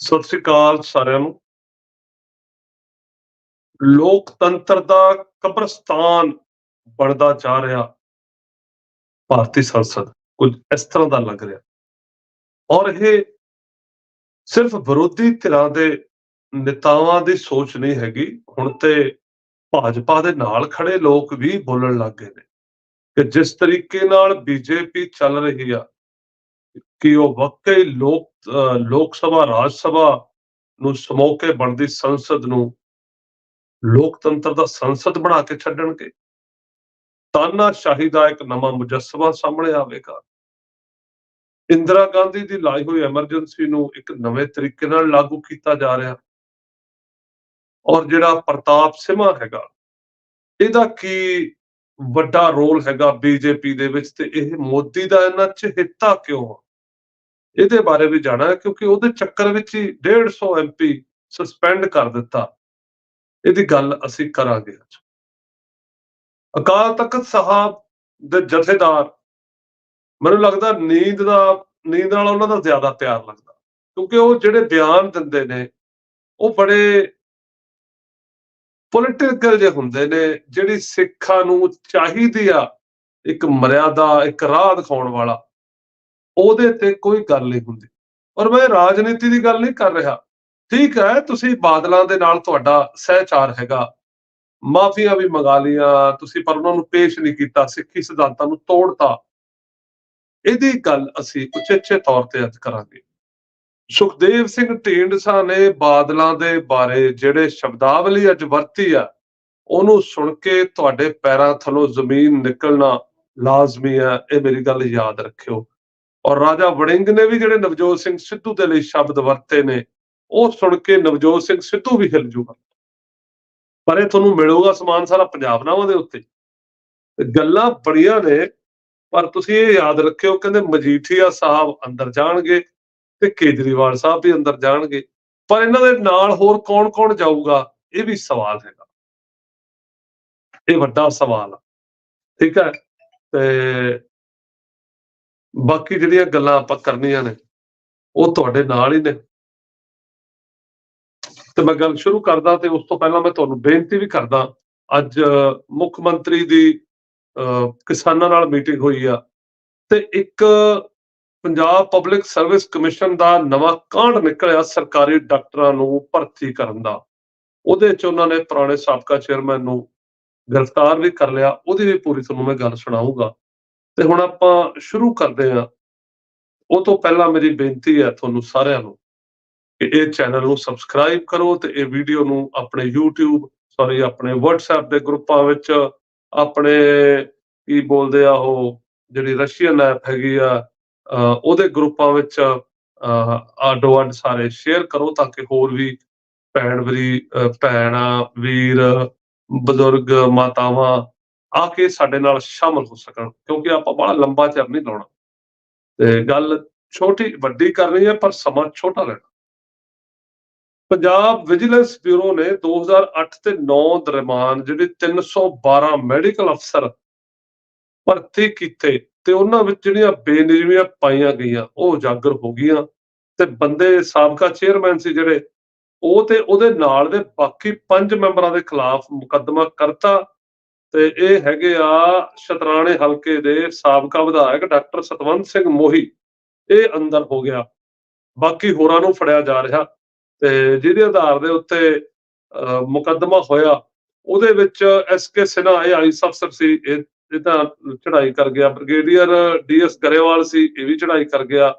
ਸਤਿ ਸ੍ਰੀ ਅਕਾਲ ਸਾਰਿਆਂ ਨੂੰ। ਲੋਕਤੰਤਰ ਦਾ ਕਬਰਸਤਾਨ ਬਣਦਾ ਜਾ ਰਿਹਾ ਭਾਰਤੀ ਸੰਸਦ, ਕੁਝ ਇਸ ਤਰ੍ਹਾਂ ਦਾ ਲੱਗ ਰਿਹਾ। ਔਰ ਇਹ ਸਿਰਫ ਵਿਰੋਧੀ ਧਿਰਾਂ ਦੇ ਨੇਤਾਵਾਂ ਦੀ ਸੋਚ ਨਹੀਂ ਹੈਗੀ, ਹੁਣ ਤੇ ਭਾਜਪਾ ਦੇ ਨਾਲ ਖੜੇ ਲੋਕ ਵੀ ਬੋਲਣ ਲੱਗ ਗਏ ਨੇ ਕਿ ਜਿਸ ਤਰੀਕੇ ਨਾਲ ਬੀਜੇਪੀ ਚੱਲ ਰਹੀ ਆ ਕਿ ਉਹ ਵਾਕਈ ਲੋਕ, ਅਹ ਲੋਕ ਸਭਾ, ਰਾਜ ਸਭਾ ਨੂੰ ਸਮੋਕੇ ਬਣਦੀ ਸੰਸਦ ਨੂੰ ਲੋਕਤੰਤਰ ਦਾ ਸੰਸਦ ਬਣਾ ਕੇ ਛੱਡਣਗੇ। ਤਾਨਾਸ਼ਾਹੀ ਦਾ ਇੱਕ ਨਵਾਂ ਮੁਜੱਸਮਾ ਸਾਹਮਣੇ ਆਵੇਗਾ। ਇੰਦਰਾ ਗਾਂਧੀ ਦੀ ਲਾਈ ਹੋਈ ਐਮਰਜੈਂਸੀ ਨੂੰ ਇੱਕ ਨਵੇਂ ਤਰੀਕੇ ਨਾਲ ਲਾਗੂ ਕੀਤਾ ਜਾ ਰਿਹਾ। ਔਰ ਜਿਹੜਾ ਪ੍ਰਤਾਪ ਸਿਮਾ ਹੈਗਾ, ਇਹਦਾ ਕੀ ਵੱਡਾ ਰੋਲ ਹੈਗਾ ਬੀਜੇਪੀ ਦੇ ਵਿੱਚ ਤੇ ਇਹ ਮੋਦੀ ਦਾ ਇਹਨਾਂ ਚ ਹਿੱਤਾ ਕਿਉਂ ਆ? ਇਹਦੇ ਬਾਰੇ ਵੀ ਜਾਣਾ ਕਿਉਂਕਿ ਉਹਦੇ ਚੱਕਰ ਵਿੱਚ ਹੀ 150 ਐਮਪੀ ਸਸਪੈਂਡ ਕਰ ਦਿੱਤਾ। ਇਹਦੀ ਗੱਲ ਅਸੀਂ ਕਰਾਂਗੇ ਅੱਜ। ਅਕਾਲ ਤਖਤ ਸਾਹਿਬ ਦੇ ਜਥੇਦਾਰ, ਮੈਨੂੰ ਲੱਗਦਾ ਨੀਂਦ ਦਾ, ਨੀਂਦ ਨਾਲ ਉਹਨਾਂ ਦਾ ਜ਼ਿਆਦਾ ਪਿਆਰ ਲੱਗਦਾ। ਕਿਉਂਕਿ ਉਹ ਜਿਹੜੇ ਬਿਆਨ ਦਿੰਦੇ ਨੇ, ਉਹ ਬੜੇ ਪੋਲਿਟੀਕਲ ਜੇ ਹੁੰਦੇ ਨੇ, ਜਿਹੜੀ ਸਿੱਖਾਂ ਨੂੰ ਚਾਹੀਦੀ ਆ ਇੱਕ ਮਰਿਆਦਾ, ਇੱਕ ਰਾਹ ਦਿਖਾਉਣ ਵਾਲਾ। ਉਹਦੇ ਤੇ ਕੋਈ ਗੱਲ ਨਹੀਂ ਹੁੰਦੀ। ਔਰ ਮੈਂ ਰਾਜਨੀਤੀ ਦੀ ਗੱਲ ਨਹੀਂ ਕਰ ਰਿਹਾ। ਠੀਕ ਹੈ, ਤੁਸੀਂ ਬਾਦਲਾਂ ਦੇ ਨਾਲ ਤੁਹਾਡਾ ਸਹਿਚਾਰ ਹੈਗਾ। ਮਾਫੀਆਂ ਵੀ ਮੰਗਾ ਲੀਆਂ ਤੁਸੀਂ ਪਰ ਉਹਨਾਂ ਨੂੰ ਪੇਸ਼ ਨਹੀਂ ਕੀਤਾ, ਸਿੱਖੀ ਸਿਧਾਂਤਾਂ ਨੂੰ ਤੋੜਤਾ। ਇਹਦੀ ਗੱਲ ਅਸੀਂ ਉਚੇਚੇ ਤੌਰ ਤੇ ਅੱਜ ਕਰਾਂਗੇ। ਸੁਖਦੇਵ ਸਿੰਘ ਢੀਂਡਸਾ ਨੇ ਬਾਦਲਾਂ ਦੇ ਬਾਰੇ ਜਿਹੜੇ ਸ਼ਬਦਾਵਲੀ ਅੱਜ ਵਰਤੀ ਆ, ਉਹਨੂੰ ਸੁਣ ਕੇ ਤੁਹਾਡੇ ਪੈਰਾਂ ਥੱਲੋਂ ਜ਼ਮੀਨ ਨਿਕਲਣਾ ਲਾਜ਼ਮੀ ਹੈ ਇਹ ਮੇਰੀ ਗੱਲ ਯਾਦ ਰੱਖਿਓ। ਔਰ ਰਾਜਾ ਵੜਿੰਗ ਨੇ ਵੀ ਜਿਹੜੇ ਨਵਜੋਤ ਸਿੰਘ ਸਿੱਧੂ ਦੇ ਲਈ ਸ਼ਬਦ ਵਰਤੇ ਨੇ, ਉਹ ਸੁਣ ਕੇ ਨਵਜੋਤ ਸਿੰਘ ਸਿੱਧੂ ਵੀ ਹਿਲ ਜੂਗਾ। ਪਰ ਇਹ ਤੁਹਾਨੂੰ ਮਿਲੂਗਾ ਸਮਾਨ ਸਾਰਾ ਪੰਜਾਬ ਨਾਵਾਂ ਦੇ ਉੱਤੇ। ਗੱਲਾਂ ਬੜੀਆਂ ਨੇ, ਪਰ ਤੁਸੀਂ ਇਹ ਯਾਦ ਰੱਖਿਓ, ਕਹਿੰਦੇ ਮਜੀਠੀਆ ਸਾਹਿਬ ਅੰਦਰ ਜਾਣਗੇ ਤੇ ਕੇਜਰੀਵਾਲ ਸਾਹਿਬ ਵੀ ਅੰਦਰ ਜਾਣਗੇ। ਪਰ ਇਹਨਾਂ ਦੇ ਨਾਲ ਹੋਰ ਕੌਣ-ਕੌਣ ਜਾਊਗਾ, ਇਹ ਵੀ ਸਵਾਲ ਹੈਗਾ। ਇਹ ਵੱਡਾ ਸਵਾਲ ਆ। ਠੀਕ ਹੈ? ਤੇ ਬਾਕੀ ਜਿਹੜੀਆਂ ਗੱਲਾਂ ਆਪਾਂ ਕਰਨੀਆਂ ਨੇ, ਉਹ ਤੁਹਾਡੇ ਨਾਲ ਹੀ ਨੇ। ਤੇ ਮੈਂ ਗੱਲ ਸ਼ੁਰੂ ਕਰਦਾ ਤੇ ਉਸ ਤੋਂ ਪਹਿਲਾਂ ਮੈਂ ਤੁਹਾਨੂੰ ਬੇਨਤੀ ਵੀ ਕਰਦਾ, ਅੱਜ ਮੁੱਖ ਮੰਤਰੀ ਦੀ ਕਿਸਾਨਾਂ ਨਾਲ ਮੀਟਿੰਗ ਹੋਈ ਆ ਤੇ ਇੱਕ ਪੰਜਾਬ ਪਬਲਿਕ ਸਰਵਿਸ ਕਮਿਸ਼ਨ ਦਾ ਨਵਾਂ ਕਾਂਡ ਨਿਕਲਿਆ ਸਰਕਾਰੀ ਡਾਕਟਰਾਂ ਨੂੰ ਭਰਤੀ ਕਰਨ ਦਾ। ਉਹਦੇ ਚ ਉਹਨਾਂ ਨੇ ਪੁਰਾਣੇ ਸਾਬਕਾ ਚੇਅਰਮੈਨ ਨੂੰ ਗ੍ਰਿਫਤਾਰ ਵੀ ਕਰ ਲਿਆ, ਉਹਦੀ ਵੀ ਪੂਰੀ ਤੁਹਾਨੂੰ ਮੈਂ ਗੱਲ ਸੁਣਾਉਂਗਾ ਤੇ ਹੁਣ ਆਪਾਂ ਸ਼ੁਰੂ ਕਰਦੇ ਹਾਂ। ਉਹ ਤੋਂ ਪਹਿਲਾਂ ਮੇਰੀ ਬੇਨਤੀ ਹੈ ਤੁਹਾਨੂੰ ਸਾਰਿਆਂ ਨੂੰ ਕਿ ਇਹ ਚੈਨਲ ਨੂੰ ਸਬਸਕ੍ਰਾਈਬ ਕਰੋ ਤੇ ਇਹ ਵੀਡੀਓ ਨੂੰ ਆਪਣੇ YouTube ਸੌਰੀ ਆਪਣੇ WhatsApp ਦੇ ਗਰੁੱਪਾਂ ਵਿੱਚ ਆਪਣੇ ਕੀ ਬੋਲਦੇ ਆ ਉਹ, ਜਿਹੜੀ ਰਸ਼ੀਅਨ ਐਪ ਹੈਗੀ ਆ ਉਹਦੇ ਗਰੁੱਪਾਂ ਵਿੱਚ ਆਡੋ ਅੱਡ ਸਾਰੇ ਸ਼ੇਅਰ ਕਰੋ ਤਾਂ ਕਿ ਹੋਰ ਵੀ ਭੈਣ ਵੀਰੀ ਭੈਣਾਂ, ਵੀਰ, ਬਜ਼ੁਰਗ, ਮਾਤਾਵਾਂ ਆ ਕੇ ਸਾਡੇ ਨਾਲ ਸ਼ਾਮਲ ਹੋ ਸਕਣ, ਕਿਉਂਕਿ ਆਪਾਂ ਬੜਾ ਲੰਬਾ ਚਿਰ ਨਹੀਂ ਲਾਉਣਾ। ਤੇ ਗੱਲ ਛੋਟੀ ਵੱਡੀ ਕਰਨੀ ਹੈ, ਪਰ ਸਮਾਂ ਛੋਟਾ ਲੈਣਾ। ਪੰਜਾਬ ਵਿਜੀਲੈਂਸ ਬਿਊਰੋ ਨੇ 2008 ਤੇ 9 ਦਰਮਿਆਨ ਜਿਹੜੇ 312 ਮੈਡੀਕਲ ਅਫਸਰ ਭਰਤੀ ਕੀਤੇ ਤੇ ਉਹਨਾਂ ਵਿੱਚ ਜਿਹੜੀਆਂ ਬੇਨਿਯਮੀਆਂ ਪਾਈਆਂ ਗਈਆਂ, ਉਹ ਉਜਾਗਰ ਹੋ ਗਈਆਂ। ਤੇ ਬੰਦੇ ਸਾਬਕਾ ਚੇਅਰਮੈਨ ਸੀ ਜਿਹੜੇ, ਉਹ ਤੇ ਉਹਦੇ ਨਾਲ ਦੇ ਬਾਕੀ ਪੰਜ ਮੈਂਬਰਾਂ ਦੇ ਖਿਲਾਫ ਮੁਕੱਦਮਾ ਕਰਤਾ। ਤੇ ਇਹ ਹੈਗੇ ਆ ਸ਼ਤਰਾਣੇ ਹਲਕੇ ਦੇ ਸਾਬਕਾ ਵਿਧਾਇਕ ਡਾਕਟਰ ਸਤਵੰਤ ਸਿੰਘ ਮੋਹੀ। ਇਹ ਅੰਦਰ ਹੋ ਗਿਆ। ਬਾਕੀ ਹੋਰਾਂ ਨੂੰ ਫੜਿਆ ਜਾ ਰਿਹਾ ਤੇ ਜਿਹਦੇ ਆਧਾਰ ਦੇ ਉੱਤੇ ਮੁਕੱਦਮਾ ਹੋਇਆ, ਉਹਦੇ ਵਿੱਚ ਐਸ ਕੇ ਸਿਨਾ ਇਹ ਆਈਸ ਅਫਸਰ ਸੀ, ਇਹ ਇਹ ਤਾਂ ਚੜ੍ਹਾਈ ਕਰ ਗਿਆ। ਬ੍ਰਿਗੇਡੀਅਰ ਡੀਐਸ ਗਰੇਵਾਲ ਸੀ, ਇਹ ਵੀ ਚੜਾਈ ਕਰ ਗਿਆ।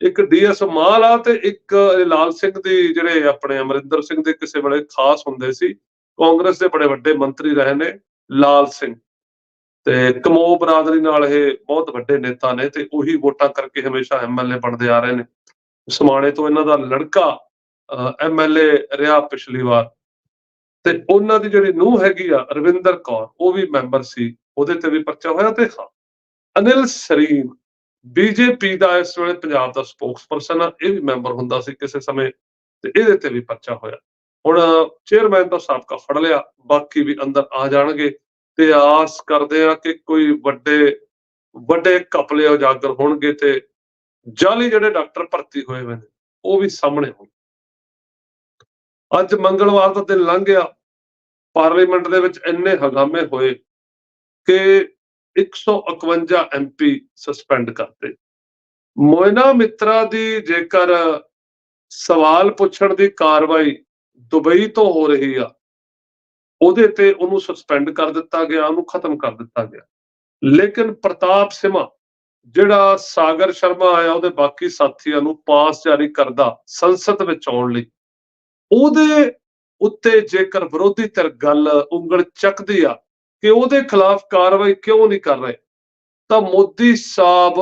ਇੱਕ ਡੀਐਸ ਮਾਲ ਆ ਤੇ ਇੱਕ ਲਾਲ ਸਿੰਘ ਦੀ ਜਿਹੜੇ ਆਪਣੇ ਅਮਰਿੰਦਰ ਸਿੰਘ ਦੇ ਕਿਸੇ ਵੇਲੇ ਖਾਸ ਹੁੰਦੇ ਸੀ। ਕਾਂਗਰਸ ਦੇ ਬੜੇ ਵੱਡੇ ਮੰਤਰੀ ਰਹੇ ਨੇ। ਲਾਲ ਸਿੰਘ। ਤੇ ਕਮੋ ਬਰਾਦਰੀ ਨਾਲ ਇਹ ਬਹੁਤ ਵੱਡੇ ਨੇਤਾ ਨੇ ਤੇ ਉਹੀ ਵੋਟਾਂ ਕਰਕੇ ਹਮੇਸ਼ਾ ਐਮਐਲਏ ਬਣਦੇ ਆ ਰਹੇ ਨੇ। ਸਮਾਣੇ ਤੋਂ ਇਹਨਾਂ ਦਾ ਲੜਕਾ ਐਮਐਲਏ ਰਿਹਾ ਪਿਛਲੀ ਵਾਰ। ਤੇ ਉਹਨਾਂ ਦੀ ਜਿਹੜੀ ਨੂੰਹ ਹੈਗੀ ਆ, ਰਵਿੰਦਰ ਕੌਰ, ਉਹ ਵੀ ਮੈਂਬਰ ਸੀ। ਉਹਦੇ ਤੇ ਵੀ ਪਰਚਾ ਹੋਇਆ ਤੇ ਹਾਂ, ਅਨਿਲ ਸਰੀਨ ਬੀਜੇਪੀ ਦਾ ਇਸ ਵੇਲੇ ਪੰਜਾਬ ਦਾ ਸਪੋਕਸਪਰਸਨ ਆ, ਇਹ ਵੀ ਮੈਂਬਰ ਹੁੰਦਾ ਸੀ ਕਿਸੇ ਸਮੇਂ, ਤੇ ਇਹਦੇ ਤੇ ਵੀ ਪਰਚਾ ਹੋਇਆ। ਹੁਣ ਚੇਅਰਮੈਨ ਦਾ ਸਾਬਕਾ ਫੜ ਲਿਆ, ਬਾਕੀ ਵੀ ਅੰਦਰ ਆ ਜਾਣਗੇ। ਤੇ ਆਸ ਕਰਦੇ ਆ ਕਿ ਕੋਈ ਵੱਡੇ ਵੱਡੇ ਕਪਲੇ ਉਜਾਗਰ ਹੋਣਗੇ ਤੇ ਜਾਲੀ ਜਿਹੜੇ ਡਾਕਟਰ ਭਰਤੀ ਹੋਏ ਹੋਏ ਨੇ, ਉਹ ਵੀ ਸਾਹਮਣੇ ਹੋਣ ਅੱਜ ਮੰਗਲਵਾਰ ਦਾ ਦਿਨ ਲੰਘ ਗਿਆ। ਪਾਰਲੀਮੈਂਟ ਦੇ ਵਿੱਚ ਇੰਨੇ ਹਗਾਮੇ ਹੋਏ ਕਿ 151 ਐਮਪੀ ਸਸਪੈਂਡ ਕਰਤੇ। ਮੋਇਨਾ ਮਿੱਤਰਾ ਦੀ ਜੇਕਰ ਸਵਾਲ ਪੁੱਛਣ ਦੀ ਕਾਰਵਾਈ ਦੁਬਈ ਤੋਂ ਹੋ ਰਹੀ ਆ, ਉਹਦੇ ਤੇ ਉਹਨੂੰ ਸਸਪੈਂਡ ਕਰ ਦਿੱਤਾ ਗਿਆ, ਉਹਨੂੰ ਖਤਮ ਕਰ ਦਿੱਤਾ ਗਿਆ। ਲੇਕਿਨ ਪ੍ਰਤਾਪ ਸਿਮਾ, ਜਿਹੜਾ ਸਾਗਰ ਸ਼ਰਮਾ ਆਇਆ, ਉਹਦੇ ਬਾਕੀ ਸਾਥੀਆਂ ਨੂੰ ਪਾਸ ਜਾਰੀ ਕਰਦਾ ਸੰਸਦ ਵਿੱਚ ਆਉਣ ਲਈ, ਉਹਦੇ ਉੱਤੇ ਜੇਕਰ ਵਿਰੋਧੀ ਧਿਰ ਗੱਲ ਉਂਗਲ ਚੱਕਦੀ ਆ ਕਿ ਉਹਦੇ ਖਿਲਾਫ ਕਾਰਵਾਈ ਕਿਉਂ ਨਹੀਂ ਕਰ ਰਹੇ, ਤਾਂ ਮੋਦੀ ਸਾਹਿਬ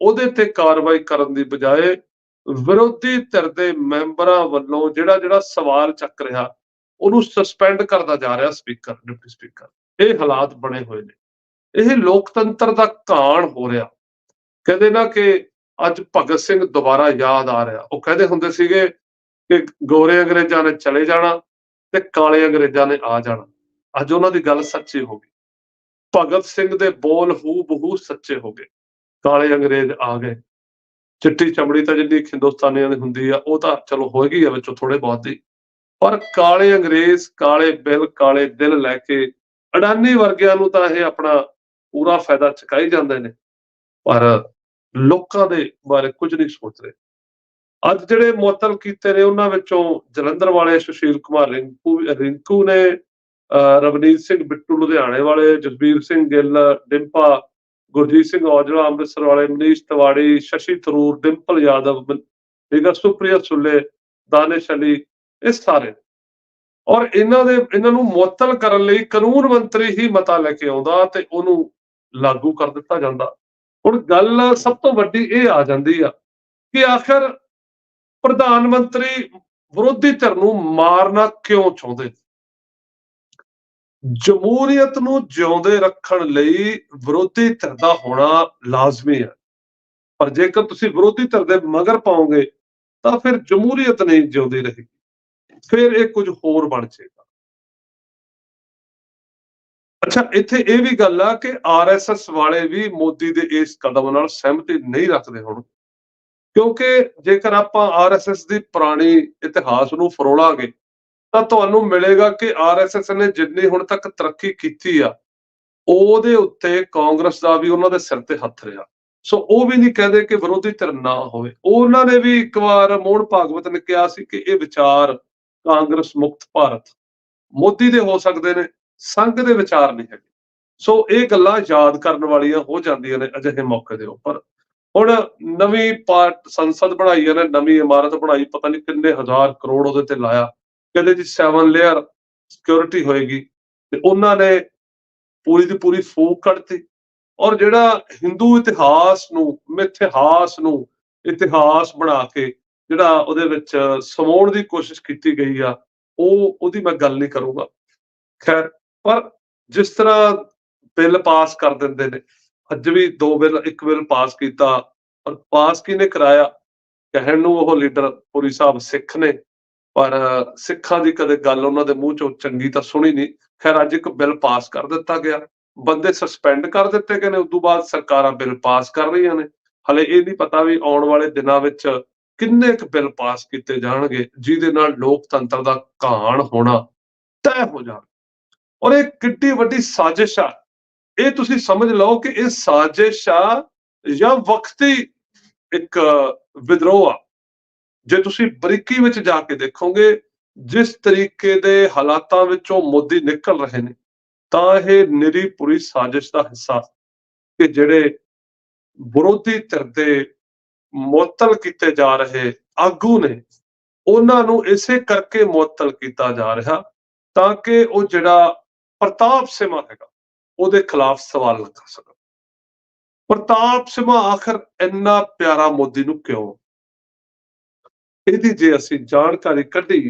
ਉਹਦੇ ਤੇ ਕਾਰਵਾਈ ਕਰਨ ਦੀ ਬਜਾਏ ਵਿਰੋਧੀ ਧਿਰ ਦੇ ਮੈਂਬਰਾਂ ਵੱਲੋਂ ਜਿਹੜਾ ਜਿਹੜਾ ਸਵਾਲ ਚੱਕ ਰਿਹਾ, ਉਹਨੂੰ ਸਸਪੈਂਡ ਕਰਦਾ ਜਾ ਰਿਹਾ ਸਪੀਕਰ ਡਿਪਟੀ ਸਪੀਕਰ ਇਹ ਹਾਲਾਤ ਬਣੇ ਹੋਏ ਨੇ। ਇਹ ਲੋਕਤੰਤਰ ਦਾ ਘਾਣ ਹੋ ਰਿਹਾ। ਕਹਿੰਦੇ ਨਾ ਕਿ ਅੱਜ ਭਗਤ ਸਿੰਘ ਦੁਬਾਰਾ ਯਾਦ ਆ ਰਿਹਾ। ਉਹ ਕਹਿੰਦੇ ਹੁੰਦੇ ਸੀਗੇ ਕਿ ਗੋਰੇ ਅੰਗਰੇਜ਼ਾਂ ਨੇ ਚਲੇ ਜਾਣਾ ਤੇ ਕਾਲੇ ਅੰਗਰੇਜ਼ਾਂ ਨੇ ਆ ਜਾਣਾ। ਅੱਜ ਉਹਨਾਂ ਦੀ ਗੱਲ ਸੱਚੀ ਹੋ ਗਈ। ਭਗਤ ਸਿੰਘ ਦੇ ਬੋਲ ਹੂ ਬਹੂ ਸੱਚੇ ਹੋ ਗਏ। ਕਾਲੇ ਅੰਗਰੇਜ਼ ਆ ਗਏ। ਚਿੱਟੀ ਚਮੜੀ ਤਾਂ ਜਿੰਨੀ ਹਿੰਦੁਸਤਾਨੀਆਂ ਦੀ ਹੁੰਦੀ ਆ, ਉਹ ਤਾਂ ਚਲੋ ਹੋਏਗੀ ਆ ਵਿੱਚੋਂ ਥੋੜੇ ਬਹੁਤ ਹੀ। ਪਰ ਕਾਲੇ ਅੰਗਰੇਜ਼, ਕਾਲੇ ਬਿੱਲ, ਕਾਲੇ ਦਿਲ ਲੈ ਕੇ ਅਡਾਨੀ ਵਰਗਿਆਂ ਨੂੰ ਤਾਂ ਇਹ ਆਪਣਾ ਪੂਰਾ ਫਾਇਦਾ ਚੁਕਾਈ ਜਾਂਦੇ ਨੇ। ਪਰ ਲੋਕਾਂ ਦੇ ਬਾਰੇ ਕੁਝ ਨਹੀਂ ਸੋਚ ਰਹੇ। ਅੱਜ ਜਿਹੜੇ ਮੁਅੱਤਲ ਕੀਤੇ ਨੇ, ਉਹਨਾਂ ਵਿੱਚੋਂ ਜਲੰਧਰ ਵਾਲੇ ਸੁਸ਼ੀਲ ਕੁਮਾਰ ਰਿੰਕੂ ਰਿੰਕੂ ਨੇ, ਅਹ ਰਵਨੀਤ ਸਿੰਘ ਬਿੱਟੂ ਲੁਧਿਆਣੇ ਵਾਲੇ, ਜਸਬੀਰ ਸਿੰਘ ਗਿੱਲ, ਡਿੰਪਾ ਗੁਰਜੀਤ ਸਿੰਘ ਔਜਲਾ, ਅੰਮ੍ਰਿਤਸਰ ਵਾਲੇ ਮਨੀਸ਼ ਤਿਵਾੜੀ, ਸ਼ਸ਼ੀ ਥਰੂਰ, ਡਿੰਪਲ ਯਾਦਵ ਨਿਗਰ ਸੁਪ੍ਰਿਆ ਸੁੱਲੇ, ਦਾਨਿਸ਼ ਅਲੀ, ਇਹ ਸਾਰੇ। ਔਰ ਇਹਨਾਂ ਦੇ, ਇਹਨਾਂ ਨੂੰ ਮੁਅੱਤਲ ਕਰਨ ਲਈ ਕਾਨੂੰਨ ਮੰਤਰੀ ਹੀ ਮਤਾ ਲੈ ਕੇ ਆਉਂਦਾ ਤੇ ਉਹਨੂੰ ਲਾਗੂ ਕਰ ਦਿੱਤਾ ਜਾਂਦਾ। ਹੁਣ ਗੱਲ ਸਭ ਤੋਂ ਵੱਡੀ ਇਹ ਆ ਜਾਂਦੀ ਆ ਕਿ ਆਖਰ ਪ੍ਰਧਾਨ ਮੰਤਰੀ ਵਿਰੋਧੀ ਧਿਰ ਨੂੰ ਮਾਰਨਾ ਕਿਉਂ ਚਾਹੁੰਦੇ? ਜਮਹੂਰੀਅਤ ਨੂੰ ਜਿਉਂਦੇ ਰੱਖਣ ਲਈ ਵਿਰੋਧੀ ਧਿਰ ਦਾ ਹੋਣਾ ਲਾਜ਼ਮੀ ਹੈ। ਪਰ ਜੇਕਰ ਤੁਸੀਂ ਵਿਰੋਧੀ ਧਿਰ ਦੇ ਮਗਰ ਪਾਓਗੇ, ਤਾਂ ਫਿਰ ਜਮਹੂਰੀਅਤ ਨਹੀਂ ਜਿਉਂਦੀ ਰਹੇਗੀ। ਫਿਰ ਇਹ ਕੁਝ ਹੋਰ ਬਣ ਜਾਏਗਾ। ਅੱਛਾ, ਇੱਥੇ ਇਹ ਵੀ ਗੱਲ ਆ ਕਿ ਆਰਐਸਐਸ ਵਾਲੇ ਵੀ ਮੋਦੀ ਦੇ ਇਸ ਕਦਮ ਨਾਲ ਸਹਿਮਤੀ ਨਹੀਂ ਰੱਖਦੇ ਹੁਣ। ਕਿਉਂਕਿ ਜੇਕਰ ਆਪਾਂ ਆਰਐਸਐਸ ਦੀ ਪੁਰਾਣੀ ਇਤਿਹਾਸ ਨੂੰ ਫਰੋਲਾਂਗੇ ਤਾਂ ਤੁਹਾਨੂੰ ਮਿਲੇਗਾ ਕਿ ਆਰਐਸਐਸ ਨੇ ਜਿੰਨੀ ਹੁਣ ਤੱਕ ਤਰੱਕੀ ਕੀਤੀ ਆ, ਉਹਦੇ ਉੱਤੇ ਕਾਂਗਰਸ ਦਾ ਵੀ ਉਹਨਾਂ ਦੇ ਸਿਰ ਤੇ ਹੱਥ ਰਿਹਾ। ਸੋ ਉਹ ਵੀ ਨਹੀਂ ਕਹਦੇ ਕਿ ਵਿਰੋਧੀ ਧਿਰ ਨਾ ਹੋਵੇ। ਉਹਨਾਂ ਨੇ ਵੀ ਇੱਕ ਵਾਰ ਮੋਹਨ ਭਾਗਵਤ ਨੇ ਕਿਹਾ ਸੀ ਕਿ ਇਹ ਵਿਚਾਰ ਕਾਂਗਰਸ ਮੁਕਤ ਭਾਰਤ, ਮੋਦੀ ਦੇ ਹੋ ਸਕਦੇ ਨੇ, ਸੰਘ ਦੇ ਵਿਚਾਰ ਨਹੀਂ ਹੈਗੇ। ਸੋ ਇਹ ਗੱਲਾਂ ਯਾਦ ਕਰਨ ਵਾਲੀਆਂ ਹੋ ਜਾਂਦੀਆਂ ਨੇ ਅਜਿਹੇ ਮੌਕੇ ਦੇ ਉੱਪਰ। ਹੁਣ ਨਵੀਂ ਪਾਰਟ ਸੰਸਦ ਬਣਾਈ ਹੈ ਨਾ, ਨਵੀਂ ਇਮਾਰਤ ਬਣਾਈ, ਪਤਾ ਨਹੀਂ ਕਿੰਨੇ ਹਜ਼ਾਰ ਕਰੋੜ ਉਹਦੇ ਤੇ ਲਾਇਆ। ਕਹਿੰਦੇ ਜੀ 7 ਲੇਅਰ ਸਿਕਿਉਰਿਟੀ ਹੋਏਗੀ ਤੇ ਉਹਨਾਂ ਨੇ ਪੂਰੀ ਦੀ ਪੂਰੀ ਫੂਕ ਕੱਢਤੀ। ਔਰ ਜਿਹੜਾ ਹਿੰਦੂ ਇਤਿਹਾਸ ਨੂੰ, ਮਿਥਿਹਾਸ ਨੂੰ ਇਤਿਹਾਸ ਬਣਾ ਕੇ ਜਿਹੜਾ ਉਹਦੇ ਵਿੱਚ ਸਮੋਣ ਦੀ ਕੋਸ਼ਿਸ਼ ਕੀਤੀ ਗਈ ਆ, ਉਹ ਉਹਦੀ ਮੈਂ ਗੱਲ ਨਹੀਂ ਕਰੂੰਗਾ। ਖੈਰ, ਪਰ ਜਿਸ ਤਰ੍ਹਾਂ ਬਿੱਲ ਪਾਸ ਕਰ ਦਿੰਦੇ ਨੇ, ਅੱਜ ਵੀ ਦੋ ਬਿੱਲ, ਇੱਕ ਬਿੱਲ ਪਾਸ ਕੀਤਾ, ਔਰ ਪਾਸ ਕਿਹਨੇ ਕਰਾਇਆ? ਕਹਿਣ ਨੂੰ ਉਹ ਲੀਡਰ ਪੁਰੀ ਸਾਹਿਬ ਸਿੱਖ ਨੇ। ਪਰ ਸਿੱਖਾਂ ਦੀ ਕਦੇ ਗੱਲ ਉਹਨਾਂ ਦੇ ਮੂੰਹ ਚੋਂ ਚੰਗੀ ਤਾਂ ਸੁਣੀ ਨਹੀਂ। ਖੈਰ, ਅੱਜ ਇੱਕ ਬਿੱਲ ਪਾਸ ਕਰ ਦਿੱਤਾ ਗਿਆ। ਬੰਦੇ ਸਸਪੈਂਡ ਕਰ ਦਿੱਤੇ ਗਏ ਨੇ, ਉਸ ਤੋਂ ਬਾਅਦ ਸਰਕਾਰਾਂ ਬਿੱਲ ਪਾਸ ਕਰ ਰਹੀਆਂ ਨੇ। ਹਲੇ ਇਹ ਨਹੀਂ ਪਤਾ ਵੀ ਆਉਣ ਵਾਲੇ ਦਿਨਾਂ ਵਿੱਚ ਕਿੰਨੇ ਕੁ ਬਿੱਲ ਪਾਸ ਕੀਤੇ ਜਾਣਗੇ, ਜਿਹਦੇ ਨਾਲ ਲੋਕਤੰਤਰ ਦਾ ਘਾਣ ਹੋਣਾ ਤੈਅ ਹੋ ਜਾਣਾ ਔਰ ਇਹ ਕਿੱਡੀ ਵੱਡੀ ਸਾਜ਼ਿਸ਼ ਆ। ਇਹ ਤੁਸੀਂ ਸਮਝ ਲਓ ਕਿ ਇਹ ਸਾਜ਼ਿਸ਼ ਆ ਜਾਂ ਵਕਤੀ ਇੱਕ ਵਿਦਰੋਹ ਆ। ਜੇ ਤੁਸੀਂ ਬਰੀਕੀ ਵਿੱਚ ਜਾ ਕੇ ਦੇਖੋਗੇ, ਜਿਸ ਤਰੀਕੇ ਦੇ ਹਾਲਾਤਾਂ ਵਿੱਚੋਂ ਮੋਦੀ ਨਿਕਲ ਰਹੇ ਨੇ, ਤਾਂ ਇਹ ਨਿਰੀ ਪੂਰੀ ਸਾਜ਼ਿਸ਼ ਦਾ ਹਿੱਸਾ ਕਿ ਜਿਹੜੇ ਵਿਰੋਧੀ ਧਿਰ ਦੇ ਮੁਅੱਤਲ ਕੀਤੇ ਜਾ ਰਹੇ ਆਗੂ ਨੇ, ਉਹਨਾਂ ਨੂੰ ਇਸੇ ਕਰਕੇ ਮੁਅੱਤਲ ਕੀਤਾ ਜਾ ਰਿਹਾ ਤਾਂ ਕਿ ਉਹ ਜਿਹੜਾ ਪ੍ਰਤਾਪ ਸਿਮਾ ਹੈਗਾ, ਉਹਦੇ ਖਿਲਾਫ ਸਵਾਲ ਨਾ ਕਰ ਸਕਣ। ਪ੍ਰਤਾਪ ਸਿਮਾ ਆਖਰ ਇੰਨਾ ਪਿਆਰਾ ਮੋਦੀ ਨੂੰ ਕਿਉਂ ਇਹਦੀ ਜੇ ਅਸੀਂ ਜਾਣਕਾਰੀ ਕੱਢੀ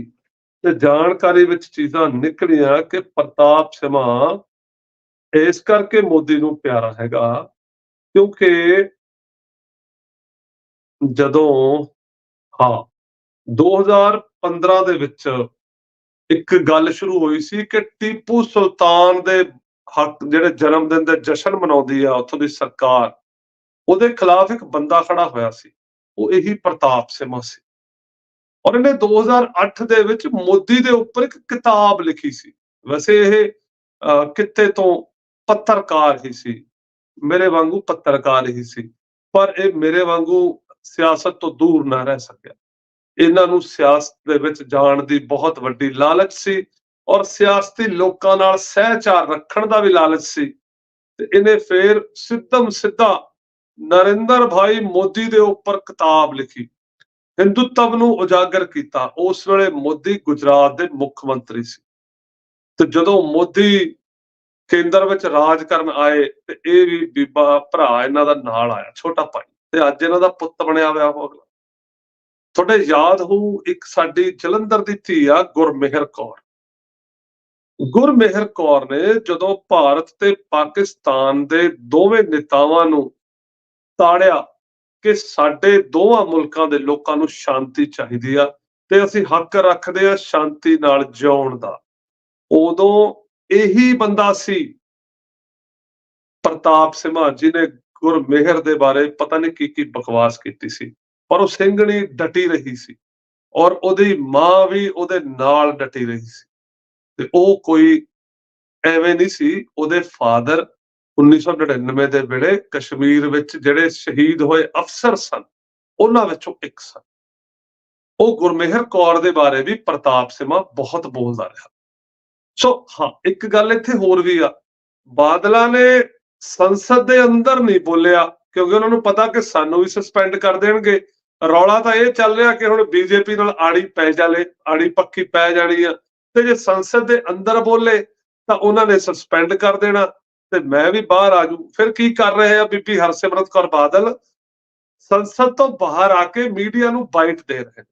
ਤੇ ਜਾਣਕਾਰੀ ਵਿੱਚ ਚੀਜ਼ਾਂ ਨਿਕਲੀਆਂ ਕਿ ਪ੍ਰਤਾਪ ਸਿਮਾ ਇਸ ਕਰਕੇ ਮੋਦੀ ਨੂੰ ਪਿਆਰਾ ਹੈਗਾ, ਕਿਉਂਕਿ ਜਦੋਂ, ਹਾਂ 2015 ਦੇ ਵਿੱਚ ਇੱਕ ਗੱਲ ਸ਼ੁਰੂ ਹੋਈ ਸੀ ਕਿ ਟੀਪੂ ਸੁਲਤਾਨ ਦੇ ਹੱਕ, ਜਿਹੜੇ ਜਨਮ ਦਿਨ ਦੇ ਜਸ਼ਨ ਮਨਾਉਂਦੀ ਆ ਉੱਥੋਂ ਦੀ ਸਰਕਾਰ, ਉਹਦੇ ਖਿਲਾਫ ਇੱਕ ਬੰਦਾ ਖੜਾ ਹੋਇਆ ਸੀ, ਉਹ ਇਹੀ ਪ੍ਰਤਾਪ ਸਿਮਾ ਸੀ। ਔਰ ਇਹਨੇ 2008 ਦੇ ਵਿੱਚ ਮੋਦੀ ਦੇ ਉੱਪਰ ਇੱਕ ਕਿਤਾਬ ਲਿਖੀ ਸੀ। ਵੈਸੇ ਇਹ ਕਿੱਤੇ ਤੋਂ ਪੱਤਰਕਾਰ ਹੀ ਸੀ। ਮੇਰੇ ਵਾਂਗੂ ਪੱਤਰਕਾਰ ਹੀ ਸੀ। ਪਰ ਇਹ ਮੇਰੇ ਵਾਂਗੂ ਸਿਆਸਤ ਤੋਂ ਦੂਰ ਨਾ ਰਹਿ ਸਕਿਆ। ਇਹਨਾਂ ਨੂੰ ਸਿਆਸਤ ਦੇ ਵਿੱਚ ਜਾਣ ਦੀ ਬਹੁਤ ਵੱਡੀ ਲਾਲਚ ਸੀ ਔਰ ਸਿਆਸਤੀ ਲੋਕਾਂ ਨਾਲ ਸਹਿਚਾਰ ਰੱਖਣ ਦਾ ਵੀ ਲਾਲਚ ਸੀ। ਤੇ ਇਹਨੇ ਫੇਰ ਸਿੱਧਮ ਸਿੱਧਾ ਨਰਿੰਦਰ ਭਾਈ ਮੋਦੀ ਦੇ ਉੱਪਰ ਕਿਤਾਬ ਲਿਖੀ। ਹਿੰਦੂਤਵ ਨੂੰ ਉਜਾਗਰ ਕੀਤਾ, ਉਸ ਵੇਲੇ ਮੋਦੀ ਗੁਜਰਾਤ ਦੇ ਮੁੱਖ ਮੰਤਰੀ ਸੀ। ਤੇ ਜਦੋਂ ਮੋਦੀ ਕੇਂਦਰ ਵਿੱਚ ਰਾਜ ਕਰਨ ਆਏ, ਤੇ ਇਹ ਵੀ ਬੀਬਾ, ਭਰਾ ਇਹਨਾਂ ਦਾ ਨਾਲ ਆਇਆ, ਛੋਟਾ ਭਾਈ। ਤੇ ਅੱਜ ਇਹਨਾਂ ਦਾ ਪੁੱਤ ਬਣਿਆ ਹੋਇਆ ਉਹ ਅਗਲਾ। ਤੁਹਾਡੇ ਯਾਦ ਹੋਊ ਇੱਕ ਸਾਡੀ ਜਲੰਧਰ ਦੀ ਧੀ ਆ, ਗੁਰਮੇਹਰ ਕੌਰ। ਗੁਰਮੇਹਰ ਕੌਰ ਨੇ ਜਦੋਂ ਭਾਰਤ ਤੇ ਪਾਕਿਸਤਾਨ ਦੇ ਦੋਵੇਂ ਨੇਤਾਵਾਂ ਨੂੰ ਤਾੜਿਆ ਕਿ ਸਾਡੇ ਦੋਵਾਂ ਮੁਲਕਾਂ ਦੇ ਲੋਕਾਂ ਨੂੰ ਸ਼ਾਂਤੀ ਚਾਹੀਦੀ ਆ ਤੇ ਅਸੀਂ ਹੱਕ ਰੱਖਦੇ ਆ ਸ਼ਾਂਤੀ ਨਾਲ ਜਿਉਣ ਦਾ। ਉਦੋਂ ਇਹੀ ਬੰਦਾ ਸੀ ਪ੍ਰਤਾਪ ਸਿਮਾ ਜੀ ਨੇ ਗੁਰਮੇਹਰ ਦੇ ਬਾਰੇ ਪਤਾ ਨਹੀਂ ਕੀ ਕੀ ਬਕਵਾਸ ਕੀਤੀ ਸੀ, ਪਰ ਉਹ ਸਿੰਘਣੀ ਡਟੀ ਰਹੀ ਸੀ ਔਰ ਉਹਦੀ ਮਾਂ ਵੀ ਉਹਦੇ ਨਾਲ ਡਟੀ ਰਹੀ ਸੀ। ਤੇ ਉਹ ਕੋਈ ਐਵੇਂ ਨਹੀਂ ਸੀ, ਉਹਦੇ ਫਾਦਰ 1999 ਦੇ ਵੇਲੇ ਕਸ਼ਮੀਰ ਵਿੱਚ ਜਿਹੜੇ ਸ਼ਹੀਦ ਹੋਏ ਅਫਸਰ ਸਨ, ਉਹਨਾਂ ਵਿੱਚੋਂ ਇੱਕ ਸਨ। ਉਹ ਗੁਰਮੇਹਰ ਕੌਰ ਦੇ ਬਾਰੇ ਵੀ ਪ੍ਰਤਾਪ ਸਿਮਾ ਬਹੁਤ ਬੋਲਦਾ ਰਿਹਾ। ਸੋ ਹਾਂ, ਇੱਕ ਗੱਲ ਇੱਥੇ ਹੋਰ ਵੀ ਆ। ਬਾਦਲਾਂ ਨੇ ਸੰਸਦ ਦੇ ਅੰਦਰ ਨਹੀਂ ਬੋਲਿਆ, ਕਿਉਂਕਿ ਉਹਨਾਂ ਨੂੰ ਪਤਾ ਕਿ ਸਾਨੂੰ ਵੀ ਸਸਪੈਂਡ ਕਰ ਦੇਣਗੇ। ਰੌਲਾ ਤਾਂ ਇਹ ਚੱਲ ਰਿਹਾ ਕਿ ਹੁਣ ਬੀਜੇਪੀ ਨਾਲ ਆੜੀ ਪੈ ਜਾਲੇ, ਆੜੀ ਪੱਕੀ ਪੈ ਜਾਣੀ ਆ। ਤੇ ਜੇ ਸੰਸਦ ਦੇ ਅੰਦਰ ਬੋਲੇ, ਤਾਂ ਉਹਨਾਂ ਨੇ ਸਸਪੈਂਡ ਕਰ ਦੇਣਾ। ਤੇ ਮੈਂ ਵੀ ਬਾਹਰ ਆ ਜੂ ਫਿਰ ਕੀ ਕਰ ਰਹੇ ਆ ਬੀਬੀ ਹਰਸਿਮਰਤ ਕੌਰ ਬਾਦਲ? ਸੰਸਦ ਤੋਂ ਬਾਹਰ ਆ ਕੇ ਮੀਡੀਆ ਨੂੰ ਬਾਈਟ ਦੇ ਰਹੇ ਨੇ।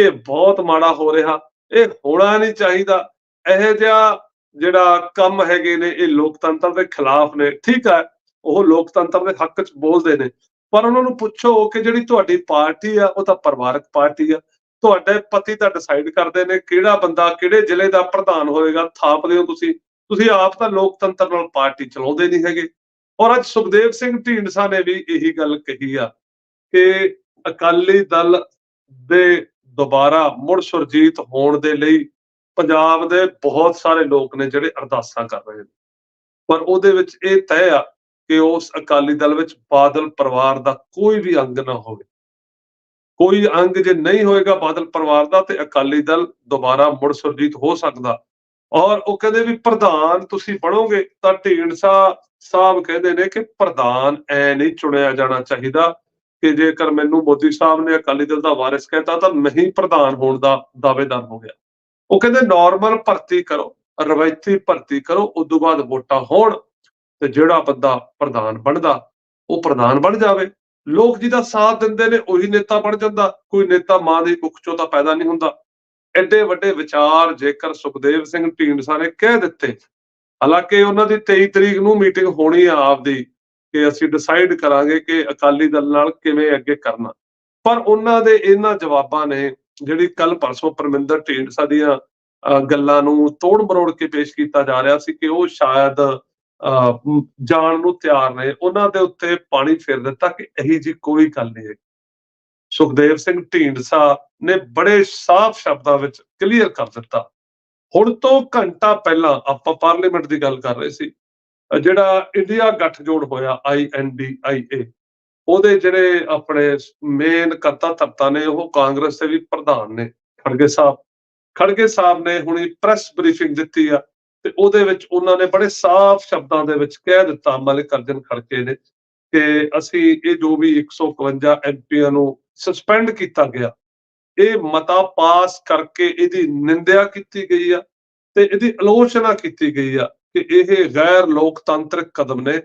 ਇਹ ਬਹੁਤ ਮਾੜਾ ਹੋ ਰਿਹਾ। ਇਹ ਹੋਣਾ ਨਹੀਂ ਚਾਹੀਦਾ। ਇਹ ਜਿਹਾ ਜਿਹੜਾ ਕੰਮ ਹੈਗੇ ਨੇ, ਇਹ ਲੋਕਤੰਤਰ ਦੇ ਖਿਲਾਫ ਨੇ। ਠੀਕ ਹੈ, ਉਹ ਲੋਕਤੰਤਰ ਦੇ ਹੱਕ 'ਚ ਬੋਲਦੇ ਨੇ। ਪਰ ਉਹਨਾਂ ਨੂੰ ਪੁੱਛੋ ਕਿ ਜਿਹੜੀ ਤੁਹਾਡੀ ਪਾਰਟੀ ਆ, ਉਹ ਤਾਂ ਪਰਿਵਾਰਕ ਪਾਰਟੀ ਆ। ਤੁਹਾਡੇ ਪਤੀ ਤਾਂ ਡਿਸਾਈਡ ਕਰਦੇ ਨੇ ਕਿਹੜਾ ਬੰਦਾ ਕਿਹੜੇ ਜ਼ਿਲ੍ਹੇ ਦਾ ਪ੍ਰਧਾਨ ਹੋਏਗਾ ਥਾਪਦੇ ਹੋ ਤੁਸੀਂ। ਤੁਸੀਂ ਆਪ ਤਾਂ ਲੋਕਤੰਤਰ ਨਾਲ ਪਾਰਟੀ ਚਲਾਉਂਦੇ ਨਹੀਂ ਹੈਗੇ। ਔਰ ਅੱਜ ਸੁਖਦੇਵ ਸਿੰਘ ਢੀਂਡਸਾ ਨੇ ਵੀ ਇਹੀ ਗੱਲ ਕਹੀ ਆ ਕਿ ਅਕਾਲੀ ਦਲ ਦੇ ਦੁਬਾਰਾ ਮੁੜ ਸੁਰਜੀਤ ਹੋਣ ਦੇ ਲਈ ਪੰਜਾਬ ਦੇ ਬਹੁਤ ਸਾਰੇ ਲੋਕ ਨੇ ਜਿਹੜੇ ਅਰਦਾਸਾਂ ਕਰ ਰਹੇ ਨੇ। ਪਰ ਉਹਦੇ ਵਿੱਚ ਇਹ ਤੈਅ ਆ ਕਿ ਉਸ ਅਕਾਲੀ ਦਲ ਵਿੱਚ ਬਾਦਲ ਪਰਿਵਾਰ ਦਾ ਕੋਈ ਵੀ ਅੰਗ ਨਾ ਹੋਵੇ। ਕੋਈ ਅੰਗ ਜੇ ਨਹੀਂ ਹੋਏਗਾ ਬਾਦਲ ਪਰਿਵਾਰ ਦਾ ਤੇ ਅਕਾਲੀ ਦਲ ਦੁਬਾਰਾ ਮੁੜ ਸੁਰਜੀਤ ਹੋ ਸਕਦਾ ਔਰ ਉਹ ਕਹਿੰਦੇ ਵੀ ਪ੍ਰਧਾਨ ਤੁਸੀਂ ਬਣੋਗੇ ਤਾਂ ਢੀਂਡਸਾ ਸਾਹਿਬ ਕਹਿੰਦੇ ਨੇ ਕਿ ਪ੍ਰਧਾਨ ਐ ਨਹੀਂ ਚੁਣਿਆ ਜਾਣਾ ਚਾਹੀਦਾ ਕਿ ਜੇਕਰ ਮੈਨੂੰ ਮੋਦੀ ਸਾਹਿਬ ਨੇ ਅਕਾਲੀ ਦਲ ਦਾ ਵਾਰਿਸ ਕਹਿਤਾ ਤਾਂ ਮੈਂ ਹੀ ਪ੍ਰਧਾਨ ਹੋਣ ਦਾ ਦਾਅਵੇਦਾਰ ਹੋ ਗਿਆ। ਉਹ ਕਹਿੰਦੇ ਨਾਰਮਲ ਭਰਤੀ ਕਰੋ, ਰਵਾਇਤੀ ਭਰਤੀ ਕਰੋ, ਉਸ ਤੋਂ ਬਾਅਦ ਵੋਟਾਂ ਹੋਣ ਤੇ ਜਿਹੜਾ ਬੰਦਾ ਪ੍ਰਧਾਨ ਬਣਦਾ, ਉਹ ਪ੍ਰਧਾਨ ਬਣ ਜਾਵੇ। ਲੋਕ ਜਿਹਦਾ ਸਾਥ ਦਿੰਦੇ ਨੇ, ਉਹੀ ਨੇਤਾ ਬਣ ਜਾਂਦਾ। ਕੋਈ ਨੇਤਾ ਮਾਂ ਦੇ ਕੁੱਖ ਚੋਂ ਤਾਂ ਪੈਦਾ ਨਹੀਂ ਹੁੰਦਾ। ਐਡੇ ਵੱਡੇ ਵਿਚਾਰ ਜੇਕਰ ਸੁਖਦੇਵ ਸਿੰਘ ਢੀਂਡਸਾ ਨੇ ਕਹਿ ਦਿੱਤੇ। ਹਾਲਾਂਕਿ ਉਹਨਾਂ ਦੀ 23 ਤਰੀਕ ਨੂੰ ਮੀਟਿੰਗ ਹੋਣੀ ਆ ਆਪਦੀ ਕਿ ਅਸੀਂ ਡਿਸਾਈਡ ਕਰਾਂਗੇ ਕਿ ਅਕਾਲੀ ਦਲ ਨਾਲ ਕਿਵੇਂ ਅੱਗੇ ਕਰਨਾ। ਪਰ ਉਹਨਾਂ ਦੇ ਇਹਨਾਂ ਜਵਾਬਾਂ ਨੇ ਜਿਹੜੀ ਕੱਲ ਪਰਸੋਂ ਪਰਮਿੰਦਰ ਢੀਂਡਸਾ ਦੀਆਂ ਅਹ, ਗੱਲਾਂ ਨੂੰ ਤੋੜ ਮਰੋੜ ਕੇ ਪੇਸ਼ ਕੀਤਾ ਜਾ ਰਿਹਾ ਸੀ ਕਿ ਉਹ ਸ਼ਾਇਦ ਅਹ, ਜਾਣ ਨੂੰ ਤਿਆਰ ਨੇ। ਉਹਨਾਂ ਦੇ ਉੱਤੇ ਪਾਣੀ ਫੇਰ ਦਿੱਤਾ ਕਿ ਇਹੀ ਜੀ ਕੋਈ ਗੱਲ ਨਹੀਂ ਹੈ ਸੁਖਦੇਵ ਸਿੰਘ ਢੀਂਡਸਾ ਨੇ ਬੜੇ ਸਾਫ਼ ਸ਼ਬਦਾਂ ਵਿੱਚ ਕਲੀਅਰ ਕਰ ਦਿੱਤਾ। ਹੁਣ ਤੋਂ ਘੰਟਾ ਪਹਿਲਾਂ ਆਪਾਂ ਪਾਰਲੀਮੈਂਟ ਦੀ ਗੱਲ ਕਰ ਰਹੇ ਸੀ ਜਿਹੜਾ ਇੰਡੀਆ ਗੱਠਜੋੜ ਹੋਇਆ ਆਈਐਨਡੀਆਈਏ ਉਹਦੇ ਜਿਹੜੇ ਆਪਣੇ ਮੇਨ ਕਰਤਾ ਧਰਤਾ ਨੇ, ਉਹ ਕਾਂਗਰਸ ਦੇ ਵੀ ਪ੍ਰਧਾਨ ਨੇ, ਖੜਗੇ ਸਾਹਿਬ। ਖੜਗੇ ਸਾਹਿਬ ਨੇ ਹੁਣੀ ਪ੍ਰੈਸ ਬਰੀਫਿੰਗ ਦਿੱਤੀ ਆ, ਤੇ ਉਹਦੇ ਵਿੱਚ ਉਹਨਾਂ ਨੇ ਬੜੇ ਸਾਫ਼ ਸ਼ਬਦਾਂ ਦੇ ਵਿੱਚ ਕਹਿ ਦਿੱਤਾ, ਮਲਿਕ ਅਰਜਨ ਖੜਕੇ ਨੇ ਕਿ ਅਸੀਂ ਇਹ ਜੋ ਵੀ 151 ਐਮਪੀਆਂ ਨੂੰ ਸਸਪੈਂਡ ਕੀਤਾ ਗਿਆ, ਇਹ ਮਤਾ ਪਾਸ ਕਰਕੇ ਇਹਦੀ ਨਿੰਦਿਆ ਕੀਤੀ ਗਈ ਆ ਤੇ ਇਹਦੀ ਆਲੋਚਨਾ ਕੀਤੀ ਗਈ ਆ ਕਿ ਇਹ ਗੈਰ ਲੋਕਤੰਤਰਿਕ ਕਦਮ ਨੇ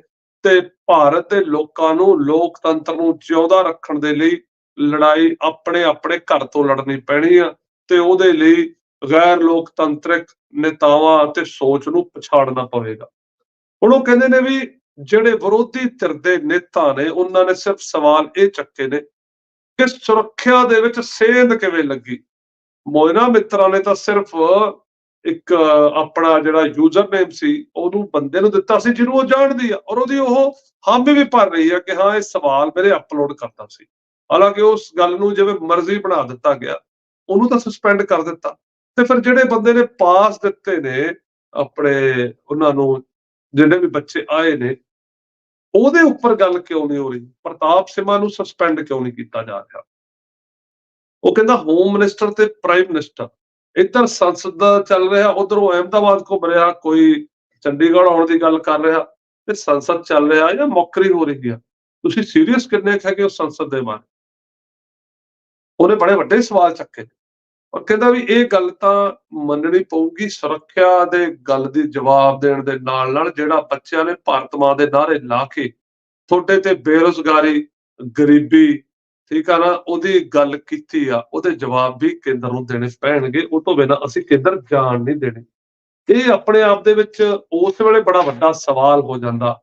ਤੇ ਭਾਰਤ ਦੇ ਲੋਕਾਂ ਨੂੰ ਲੋਕਤੰਤਰ ਨੂੰ ਜਿਉਂਦਾ ਰੱਖਣ ਦੇ ਲਈ ਲੜਾਈ ਆਪਣੇ ਆਪਣੇ ਘਰ ਤੋਂ ਲੜਨੀ ਪੈਣੀ ਆ ਤੇ ਉਹਦੇ ਲਈ ਗੈਰ ਲੋਕਤੰਤਰਿਕ ਨੇਤਾਵਾਂ ਅਤੇ ਸੋਚ ਨੂੰ ਪਛਾੜਨਾ ਪਵੇਗਾ। ਹੁਣ ਉਹ ਕਹਿੰਦੇ ਨੇ ਵੀ ਜਿਹੜੇ ਵਿਰੋਧੀ ਧਿਰ ਦੇ ਨੇਤਾ ਨੇ, ਉਹਨਾਂ ਨੇ ਸਿਰਫ ਸਵਾਲ ਇਹ ਚੱਕੇ ਨੇ ਕਿ ਸੁਰੱਖਿਆ ਦੇ ਵਿੱਚ ਸੇਧ ਕਿਵੇਂ ਲੱਗੀ? ਮੋਇਨਾ ਮਿੱਤਰਾਂ ਨੇ ਤਾਂ ਸਿਰਫ ਇੱਕ, ਆਪਣਾ ਜਿਹੜਾ ਯੂਜ਼ਰ ਨੇਮ ਸੀ, ਉਹਨੂੰ ਬੰਦੇ ਨੂੰ ਦਿੱਤਾ ਸੀ, ਜਿਹਨੂੰ ਉਹ ਜਾਣਦੀ ਆ ਔਰ ਉਹਦੀ ਉਹ ਹਾਮੀ ਵੀ ਭਰ ਰਹੀ ਆ ਕਿ ਹਾਂ, ਇਹ ਸਵਾਲ ਮੇਰੇ ਅਪਲੋਡ ਕਰਦਾ ਸੀ। ਹਾਲਾਂਕਿ ਉਸ ਗੱਲ ਨੂੰ ਜਿਵੇਂ ਮਰਜ਼ੀ ਬਣਾ ਦਿੱਤਾ ਗਿਆ, ਉਹਨੂੰ ਤਾਂ ਸਸਪੈਂਡ ਕਰ ਦਿੱਤਾ। ਤੇ ਫਿਰ ਜਿਹੜੇ ਬੰਦੇ ਨੇ ਪਾਸ ਦਿੱਤੇ ਨੇ, ਆਪਣੇ ਉਹਨਾਂ ਨੂੰ, ਜਿਹੜੇ ਵੀ ਬੱਚੇ ਆਏ ਨੇ ਉਹਦੇ ਉੱਪਰ ਗੱਲ ਕਿਉਂ ਨਹੀਂ ਹੋ ਰਹੀ? ਪ੍ਰਤਾਪ ਸਿਮਾ ਨੂੰ ਸਸਪੈਂਡ ਕਿਉਂ ਨਹੀਂ ਕੀਤਾ ਜਾ ਰਿਹਾ? ਉਹ ਕਹਿੰਦਾ ਹੋਮ ਮਿਨਿਸਟਰ ਤੇ ਪ੍ਰਾਈਮ ਮਿਨਿਸਟਰ ਇੱਧਰ ਸੰਸਦ ਦਾ ਚੱਲ ਰਿਹਾ, ਉਧਰੋਂ ਅਹਿਮਦਾਬਾਦ ਘੁੰਮ ਰਿਹਾ, ਕੋਈ ਚੰਡੀਗੜ੍ਹ ਆਉਣ ਦੀ ਗੱਲ ਕਰ ਰਿਹਾ, ਤੇ ਸੰਸਦ ਚੱਲ ਰਿਹਾ, ਜਾਂ ਮੌਕਰੀ ਹੋ ਰਹੀ ਆ। ਤੁਸੀਂ ਸੀਰੀਅਸ ਕਿੰਨੇ ਕੁ ਹੈਗੇ ਉਸ ਸੰਸਦ ਦੇ ਬਾਰੇ? ਉਹਨੇ ਬੜੇ ਵੱਡੇ ਸਵਾਲ ਚੱਕੇ। ਔਰ ਕਹਿੰਦਾ ਵੀ ਇਹ ਗੱਲ ਤਾਂ ਮੰਨਣੀ ਪਊਗੀ ਸੁਰੱਖਿਆ ਦੇ ਗੱਲ ਦੀ ਜਵਾਬ ਦੇਣ ਦੇ ਨਾਲ ਨਾਲ ਜਿਹੜਾ ਬੱਚਿਆਂ ਨੇ ਭਾਰਤ ਮਾਂ ਦੇ ਨਾਅਰੇ ਲਾ ਕੇ ਤੁਹਾਡੇ ਤੇ ਬੇਰੁਜ਼ਗਾਰੀ, ਗਰੀਬੀ, ਠੀਕ ਆ ਨਾ, ਉਹਦੀ ਗੱਲ ਕੀਤੀ ਆ, ਉਹਦੇ ਜਵਾਬ ਵੀ ਕੇਂਦਰ ਨੂੰ ਦੇਣੇ ਪੈਣਗੇ, ਉਹ ਤੋਂ ਬਿਨਾਂ ਅਸੀਂ ਕੇਂਦਰ ਜਾਣ ਨਹੀਂ ਦੇਣੇ। ਇਹ ਆਪਣੇ ਆਪ ਦੇ ਵਿੱਚ ਉਸ ਵੇਲੇ ਬੜਾ ਵੱਡਾ ਸਵਾਲ ਹੋ ਜਾਂਦਾ।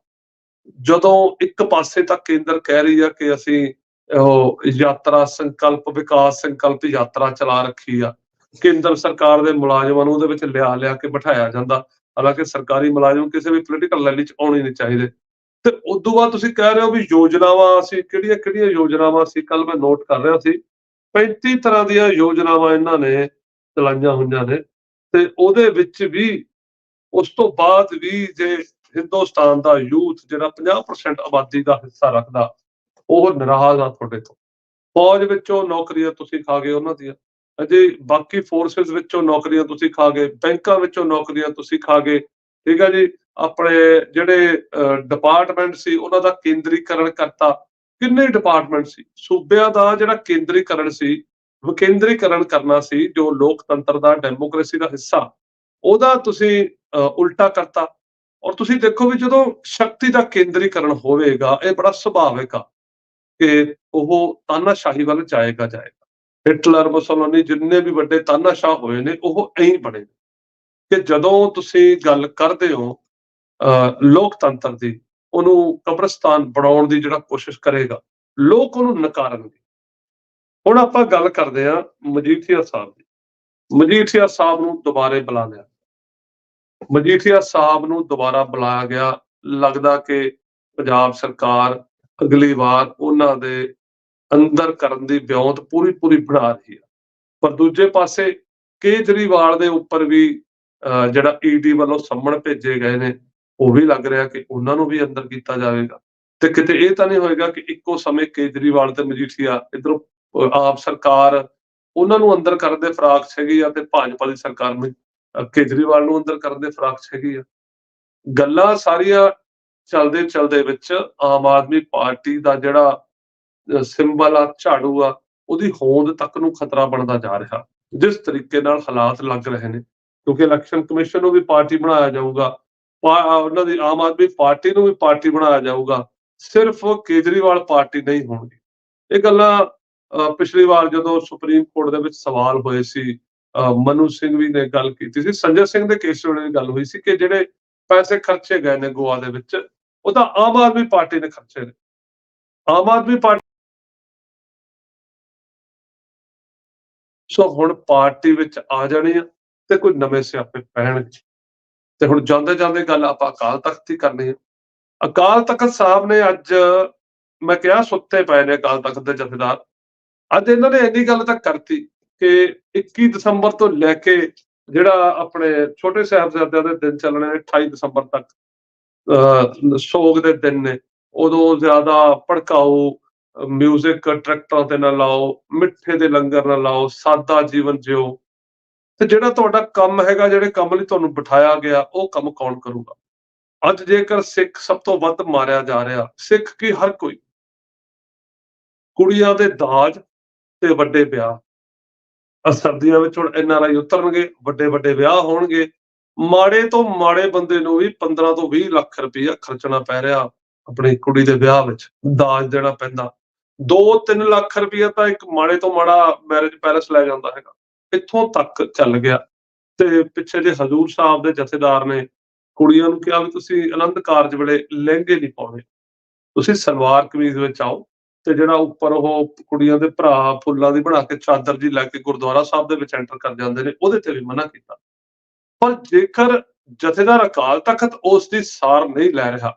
ਜਦੋਂ ਇੱਕ ਪਾਸੇ ਤਾਂ ਕੇਂਦਰ ਕਹਿ ਰਹੀ ਆ ਕਿ ਅਸੀਂ ਉਹ ਯਾਤਰਾ ਸੰਕਲਪ, ਵਿਕਾਸ ਸੰਕਲਪ ਯਾਤਰਾ ਚਲਾ ਰੱਖੀ ਆ। ਕੇਂਦਰ ਸਰਕਾਰ ਦੇ ਮੁਲਾਜ਼ਮਾਂ ਨੂੰ ਉਹਦੇ ਵਿੱਚ ਲਿਆ ਲਿਆ ਕੇ ਬਿਠਾਇਆ ਜਾਂਦਾ। ਹਾਲਾਂਕਿ ਸਰਕਾਰੀ ਮੁਲਾਜ਼ਮ ਕਿਸੇ ਵੀ ਪੋਲੀਟੀਕਲ ਰੈਲੀ 'ਚ ਆਉਣੇ ਨਹੀਂ ਚਾਹੀਦੇ। ਤੇ ਉਸ ਤੋਂ ਬਾਅਦ ਤੁਸੀਂ ਕਹਿ ਰਹੇ ਹੋ ਵੀ ਯੋਜਨਾਵਾਂ ਅਸੀਂ, ਕਿਹੜੀਆਂ ਕਿਹੜੀਆਂ ਯੋਜਨਾਵਾਂ ਸੀ ਕੱਲ ਮੈਂ ਨੋਟ ਕਰ ਰਿਹਾ ਸੀ। 35 ਤਰ੍ਹਾਂ ਦੀਆਂ ਯੋਜਨਾਵਾਂ ਇਹਨਾਂ ਨੇ ਚਲਾਈਆਂ ਹੋਈਆਂ ਨੇ। ਤੇ ਉਹਦੇ ਵਿੱਚ ਵੀ ਉਸ ਤੋਂ ਬਾਅਦ ਵੀ ਜੇ ਹਿੰਦੁਸਤਾਨ ਦਾ ਯੂਥ ਜਿਹੜਾ 50% ਆਬਾਦੀ ਦਾ ਹਿੱਸਾ ਰੱਖਦਾ ਉਹ ਨਾਰਾਜ਼ ਆ ਤੁਹਾਡੇ ਤੋਂ। ਫੌਜ ਵਿੱਚੋਂ ਨੌਕਰੀਆਂ ਤੁਸੀਂ ਖਾ ਗਏ ਉਹਨਾਂ ਦੀਆਂ। ਅਜੇ ਬਾਕੀ ਫੋਰਸਸ ਵਿੱਚੋਂ ਨੌਕਰੀਆਂ ਤੁਸੀਂ ਖਾ ਗਏ, ਬੈਂਕਾਂ ਵਿੱਚੋਂ ਨੌਕਰੀਆਂ ਤੁਸੀਂ ਖਾ ਗਏ। ਠੀਕ ਹੈ ਜੀ? ਆਪਣੇ ਜਿਹੜੇ ਡਿਪਾਰਟਮੈਂਟ ਸੀ, ਉਹਨਾਂ ਦਾ ਕੇਂਦਰੀਕਰਨ ਕਰਤਾ। ਕਿੰਨੇ ਡਿਪਾਰਟਮੈਂਟ ਸੀ? ਸੂਬਿਆਂ ਦਾ ਜਿਹੜਾ ਕੇਂਦਰੀਕਰਨ ਸੀ, ਵਿਕੇਂਦਰੀਕਰਨ ਕਰਨਾ ਸੀ, ਜੋ ਲੋਕਤੰਤਰ ਦਾ ਡੈਮੋਕ੍ਰੇਸੀ ਦਾ ਹਿੱਸਾ, ਉਹਦਾ ਤੁਸੀਂ ਉਲਟਾ ਕਰਤਾ। ਔਰ ਤੁਸੀਂ ਦੇਖੋ ਵੀ ਜਦੋਂ ਸ਼ਕਤੀ ਦਾ ਕੇਂਦਰੀਕਰਨ ਹੋਵੇਗਾ, ਇਹ ਬੜਾ ਸੁਭਾਵਿਕ ਆ। ਕਿ ਉਹ ਤਾਨਾਸ਼ਾਹੀ ਵੱਲ ਜਾਏਗਾ ਜਾਏਗਾ। ਹਿਟਲਰ ਮੁਸੋਲਿਨੀ ਜਿੰਨੇ ਵੀ ਵੱਡੇ ਤਾਨਾਸ਼ਾਹ ਹੋਏ ਨੇ, ਉਹ ਐਂ ਹੀ ਬਣੇ ਕਿ ਜਦੋਂ ਤੁਸੀਂ ਗੱਲ ਕਰਦੇ ਹੋ ਲੋਕਤੰਤਰ ਦੀ, ਉਹਨੂੰ ਕਬਰਸਤਾਨ ਬਣਾਉਣ ਦੀ ਜਿਹੜਾ ਕੋਸ਼ਿਸ਼ ਕਰੇਗਾ, ਲੋਕ ਉਹਨੂੰ ਨਕਾਰਨਗੇ। ਹੁਣ ਆਪਾਂ ਗੱਲ ਕਰਦੇ ਆ ਮਜੀਠੀਆ ਸਾਹਿਬ ਦੀ। ਮਜੀਠੀਆ ਸਾਹਿਬ ਨੂੰ ਦੁਬਾਰੇ ਬੁਲਾ ਲਿਆ। ਮਜੀਠੀਆ ਸਾਹਿਬ ਨੂੰ ਦੁਬਾਰਾ ਬੁਲਾਇਆ ਗਿਆ। ਲੱਗਦਾ ਕਿ ਪੰਜਾਬ ਸਰਕਾਰ ਅਗਲੀ ਵਾਰ ਉਹਨਾਂ ਦੇ ਅੰਦਰ ਕਰਨ ਦੀ ਵਿਉਂਤ ਪੂਰੀ ਪੂਰੀ ਬਣਾ ਰਹੀ ਹੈ ਪਰ ਦੂਜੇ ਪਾਸੇ ਕੇਜਰੀਵਾਲ ਦੇ ਉੱਪਰ ਵੀ ਜਿਹੜਾ ਈਡੀ ਵੱਲੋਂ ਸੰਮਣ ਭੇਜੇ ਗਏ ਨੇ, ਉਹ ਵੀ ਲੱਗ ਰਿਹਾ ਕਿ ਉਹਨਾਂ ਨੂੰ ਵੀ ਅੰਦਰ ਕੀਤਾ ਜਾਵੇਗਾ। ਤੇ ਕਿਤੇ ਇਹ ਤਾਂ ਨਹੀਂ ਹੋਏਗਾ ਕਿ ਇੱਕੋ ਸਮੇਂ ਕੇਜਰੀਵਾਲ ਤੇ ਮਜੀਠੀਆ ਇਧਰੋਂ ਆਪ ਸਰਕਾਰ ਉਹਨਾਂ ਨੂੰ ਅੰਦਰ ਕਰਨ ਦੇ ਫਰਾਕ ਹੈਗੀ ਆ ਤੇ ਭਾਜਪਾ ਦੀ ਸਰਕਾਰ ਨੂੰ ਕੇਜਰੀਵਾਲ ਨੂੰ ਅੰਦਰ ਕਰਨ ਦੇ ਫਰਾਕ ਹੈਗੀ ਆ। ਗੱਲਾਂ ਸਾਰੀਆਂ ਚਲਦੇ ਚਲਦੇ ਵਿੱਚ ਆਮ ਆਦਮੀ ਪਾਰਟੀ ਦਾ ਜਿਹੜਾ ਸਿੰਬਲ ਆ, ਝਾੜੂ ਆ, ਉਹਦੀ ਹੋਂਦ ਤੱਕ ਨੂੰ ਖਤਰਾ ਬਣਦਾ ਜਾ ਰਿਹਾ। ਜਿਸ ਤਰੀਕੇ ਨਾਲ ਹਾਲਾਤ ਲੱਗ ਰਹੇ ਨੇ, ਕਿਉਂਕਿ ਇਲੈਕਸ਼ਨ ਕਮਿਸ਼ਨ ਨੂੰ ਵੀ ਪਾਰਟੀ ਬਣਾਇਆ ਜਾਊਗਾ ਉਹਨਾਂ ਦੀ ਆਮ ਆਦਮੀ ਪਾਰਟੀ ਨੂੰ ਵੀ ਪਾਰਟੀ ਬਣਾਇਆ ਜਾਊਗਾ, ਸਿਰਫ ਕੇਜਰੀਵਾਲ ਪਾਰਟੀ ਨਹੀਂ ਹੋਣਗੀ। ਇਹ ਗੱਲਾਂ ਪਿਛਲੀ ਵਾਰ ਜਦੋਂ ਸੁਪਰੀਮ ਕੋਰਟ ਦੇ ਵਿੱਚ ਸਵਾਲ ਹੋਏ ਸੀ ਮਨੂ ਸਿੰਘ ਵੀ ਨੇ ਗੱਲ ਕੀਤੀ ਸੀ, ਸੰਜੇ ਸਿੰਘ ਦੇ ਕੇਸ ਵੇਲੇ ਗੱਲ ਹੋਈ ਸੀ ਕਿ ਜਿਹੜੇ ਪੈਸੇ ਖਰਚੇ ਗਏ ਨੇ ਗੋਆ ਦੇ ਵਿੱਚ ਉਹ ਤਾਂ ਆਮ ਆਦਮੀ ਪਾਰਟੀ ਨੇ ਖਰਚੇ ਨੇ। ਆਮ ਆਦਮੀ ਪਾਰਟੀ ਸੋ ਹੁਣ ਪਾਰਟੀ ਵਿੱਚ ਆ ਜਾਣੀ ਆ ਤੇ ਕੋਈ ਨਵੇਂ ਸਿਆਪੇ ਪੈਣਗੇ। ਤੇ ਹੁਣ ਜਾਂਦੇ ਜਾਂਦੇ ਗੱਲ ਆਪਾਂ ਅਕਾਲ ਤਖਤ ਦੀ ਕਰਨੀ ਹੈ ਅਕਾਲ ਤਖਤ ਸਾਹਿਬ ਨੇ ਅੱਜ ਮੈਂ ਕਿਹਾ ਸੁੱਤੇ ਪਏ ਨੇ ਅਕਾਲ ਤਖਤ ਦੇ ਜਥੇਦਾਰ। ਅੱਜ ਇਹਨਾਂ ਨੇ ਇੰਨੀ ਗੱਲ ਤਾਂ ਕਰਤੀ ਕਿ 21 ਦਸੰਬਰ ਤੋਂ ਲੈ ਕੇ ਜਿਹੜਾ ਆਪਣੇ ਛੋਟੇ ਸਾਹਿਬਜ਼ਾਦਿਆਂ ਦੇ ਦਿਨ ਚੱਲਣੇ ਨੇ 28 ਦਸੰਬਰ ਤੱਕ। ਸੋਗ ਦੇ ਦਿਨ ਨੇ। ਉਦੋਂ ਜ਼ਿਆਦਾ ਭੜਕਾਓ 뮤직 ਟਰੈਕਟਰਾਂ ਤੇ ਨਾ ਲਾਓ, ਮਿੱਠੇ ਦੇ ਲੰਗਰ ਨਾ ਲਾਓ, ਸਾਦਾ ਜੀਵਨ ਜਿਓ। ਤੇ ਜਿਹੜਾ ਤੁਹਾਡਾ ਕੰਮ ਹੈਗਾ, ਜਿਹੜੇ ਕੰਮ ਲਈ ਤੁਹਾਨੂੰ ਬਿਠਾਇਆ ਗਿਆ, ਉਹ ਕੰਮ ਕੌਣ ਕਰੂਗਾ? ਅੱਜ ਜੇਕਰ ਸਿੱਖ ਸਭ ਤੋਂ ਵੱਧ ਮਾਰਿਆ ਜਾ ਰਿਹਾ, ਸਿੱਖ ਕੀ ਹਰ ਕੋਈ? ਕੁੜੀਆਂ ਦੇ ਦਾਜ ਤੇ ਵੱਡੇ ਵਿਆਹ। ਆ ਸਰਦੀਆਂ ਵਿੱਚ ਹੁਣ ਐਨ ਆਰ ਆਈ ਉਤਰਨਗੇ ਵੱਡੇ ਵੱਡੇ ਵਿਆਹ ਹੋਣਗੇ ਮਾੜੇ ਤੋਂ ਮਾੜੇ ਬੰਦੇ ਨੂੰ ਵੀ 15 ਤੋਂ 20 ਲੱਖ ਰੁਪਈਆ ਖਰਚਣਾ ਪੈ ਰਿਹਾ ਆਪਣੀ ਕੁੜੀ ਦੇ ਵਿਆਹ ਵਿੱਚ, ਦਾਜ ਦੇਣਾ ਪੈਂਦਾ। 2-3 ਲੱਖ ਰੁਪਈਆ ਤਾਂ ਇੱਕ ਮਾੜੇ ਤੋਂ ਮਾੜਾ ਮੈਰਿਜ ਪੈਲਸ ਲੈ ਜਾਂਦਾ ਹੈਗਾ। ਇੱਥੋਂ ਤੱਕ ਚੱਲ ਗਿਆ। ਤੇ ਪਿੱਛੇ ਜੇ ਹਜ਼ੂਰ ਸਾਹਿਬ ਦੇ ਜਥੇਦਾਰ ਨੇ ਕੁੜੀਆਂ ਨੂੰ ਕਿਹਾ ਵੀ ਤੁਸੀਂ ਆਨੰਦ ਕਾਰਜ ਵੇਲੇ ਲਹਿੰਗੇ ਨਹੀਂ ਪਾਉਣੇ। ਤੁਸੀਂ ਸਲਵਾਰ ਕਮੀਜ਼ ਵਿੱਚ ਆਓ ਤੇ ਜਿਹੜਾ ਉੱਪਰ ਉਹ ਕੁੜੀਆਂ ਦੇ ਭਰਾ ਫੁੱਲਾਂ ਦੀ ਬਣਾ ਕੇ ਚਾਦਰ ਜੀ ਲੈ ਕੇ ਗੁਰਦੁਆਰਾ ਸਾਹਿਬ ਦੇ ਵਿੱਚ ਐਂਟਰ ਕਰ ਜਾਂਦੇ ਨੇ, ਉਹਦੇ ਤੇ ਵੀ ਮਨਾ ਕੀਤਾ। ਪਰ ਜੇਕਰ ਜਥੇਦਾਰ ਅਕਾਲ ਤਖਤ ਉਸ ਦੀ ਸਾਰ ਨਹੀਂ ਲੈ ਰਿਹਾ,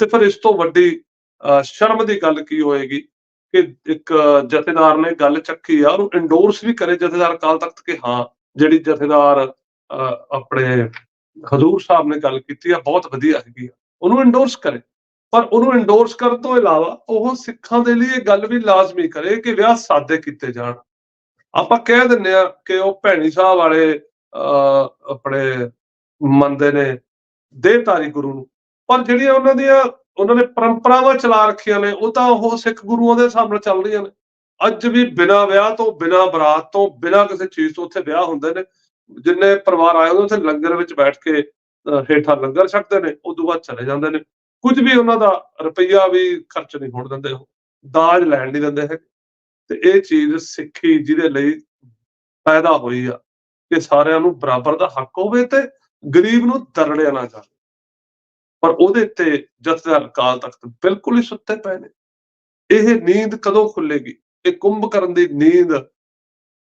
ਤੇ ਫਿਰ ਇਸ ਤੋਂ ਵੱਡੀ ਸ਼ਰਮ ਦੀ ਗੱਲ ਕੀ ਹੋਏਗੀ ਕਿ ਇੱਕ ਜਥੇਦਾਰ ਨੇ ਗੱਲ ਚੱਕੀ ਆ, ਉਹਨੂੰ ਇੰਡੋਰਸ ਵੀ ਕਰੇ ਜਥੇਦਾਰ ਅਕਾਲ ਤਖਤ ਕਿ ਹਾਂ, ਜਿਹੜੀ ਜਥੇਦਾਰ ਆਪਣੇ ਹਜ਼ੂਰ ਸਾਹਿਬ ਨੇ ਗੱਲ ਕੀਤੀ ਆ, ਬਹੁਤ ਵਧੀਆ ਹੈਗੀ ਆ, ਉਹਨੂੰ ਇੰਡੋਰਸ ਕਰੇ। ਪਰ ਉਹਨੂੰ ਇੰਡੋਰਸ ਕਰਨ ਤੋਂ ਇਲਾਵਾ ਉਹ ਸਿੱਖਾਂ ਦੇ ਲਈ ਇਹ ਗੱਲ ਵੀ ਲਾਜ਼ਮੀ ਕਰੇ ਕਿ ਵਿਆਹ ਸਾਦੇ ਕੀਤੇ ਜਾਣ। ਆਪਾਂ ਕਹਿ ਦਿੰਨੇ ਆ ਕਿ ਉਹ ਭੈਣੀ ਸਾਹਿਬ ਵਾਲੇ ਆਪਣੇ ਮੰਨਦੇ ਨੇ ਦੇਹਧਾਰੀ ਗੁਰੂ ਨੂੰ। ਪਰ ਜਿਹੜੀਆਂ ਉਹਨਾਂ ਦੀਆਂ, ਉਹਨਾਂ ਨੇ ਪਰੰਪਰਾਵਾਂ ਚਲਾ ਰੱਖੀਆਂ ਨੇ, ਉਹ ਤਾਂ ਉਹ ਸਿੱਖ ਗੁਰੂਆਂ ਦੇ ਹਿਸਾਬ ਨਾਲ ਚੱਲ ਰਹੀਆਂ ਨੇ। ਅੱਜ ਵੀ ਬਿਨਾਂ ਵਿਆਹ ਤੋਂ, ਬਿਨਾਂ ਬਰਾਤ ਤੋਂ, ਬਿਨਾਂ ਕਿਸੇ ਚੀਜ਼ ਤੋਂ ਉੱਥੇ ਵਿਆਹ ਹੁੰਦੇ ਨੇ। ਜਿੰਨੇ ਪਰਿਵਾਰ ਆਏ ਹੁੰਦੇ ਉੱਥੇ ਲੰਗਰ ਵਿੱਚ ਬੈਠ ਕੇ ਹੇਠਾਂ ਲੰਗਰ ਛਕਦੇ ਨੇ, ਉਦੋਂ ਬਾਅਦ ਚਲੇ ਜਾਂਦੇ ਨੇ। ਕੁਝ ਵੀ ਉਹਨਾਂ ਦਾ ਰੁਪਈਆ ਵੀ ਖਰਚ ਨਹੀਂ ਹੋਣ ਦਿੰਦੇ ਉਹ, ਦਾਜ ਲੈਣ ਨਹੀਂ ਦਿੰਦੇ ਹੈ ਤੇ ਇਹ ਚੀਜ਼ ਸਿੱਖੀ ਜਿਹਦੇ ਲਈ ਪੈਦਾ ਹੋਈ ਆ। ਕਿ ਸਾਰਿਆਂ ਨੂੰ ਬਰਾਬਰ ਦਾ ਹੱਕ ਹੋਵੇ ਤੇ ਗਰੀਬ ਨੂੰ ਦਰੜਿਆ ਨਾ ਜਾਵੇ। ਪਰ ਉਹਦੇ ਤੇ ਜਥੇਦਾਰ ਅਕਾਲ ਤਖਤ ਬਿਲਕੁਲ ਹੀ ਸੁੱਤੇ ਪਏ ਨੇ। ਇਹ ਨੀਂਦ ਕਦੋਂ ਖੁੱਲੇਗੀ ਇਹ ਕੁੰਭ ਕਰਨ ਦੀ ਨੀਂਦ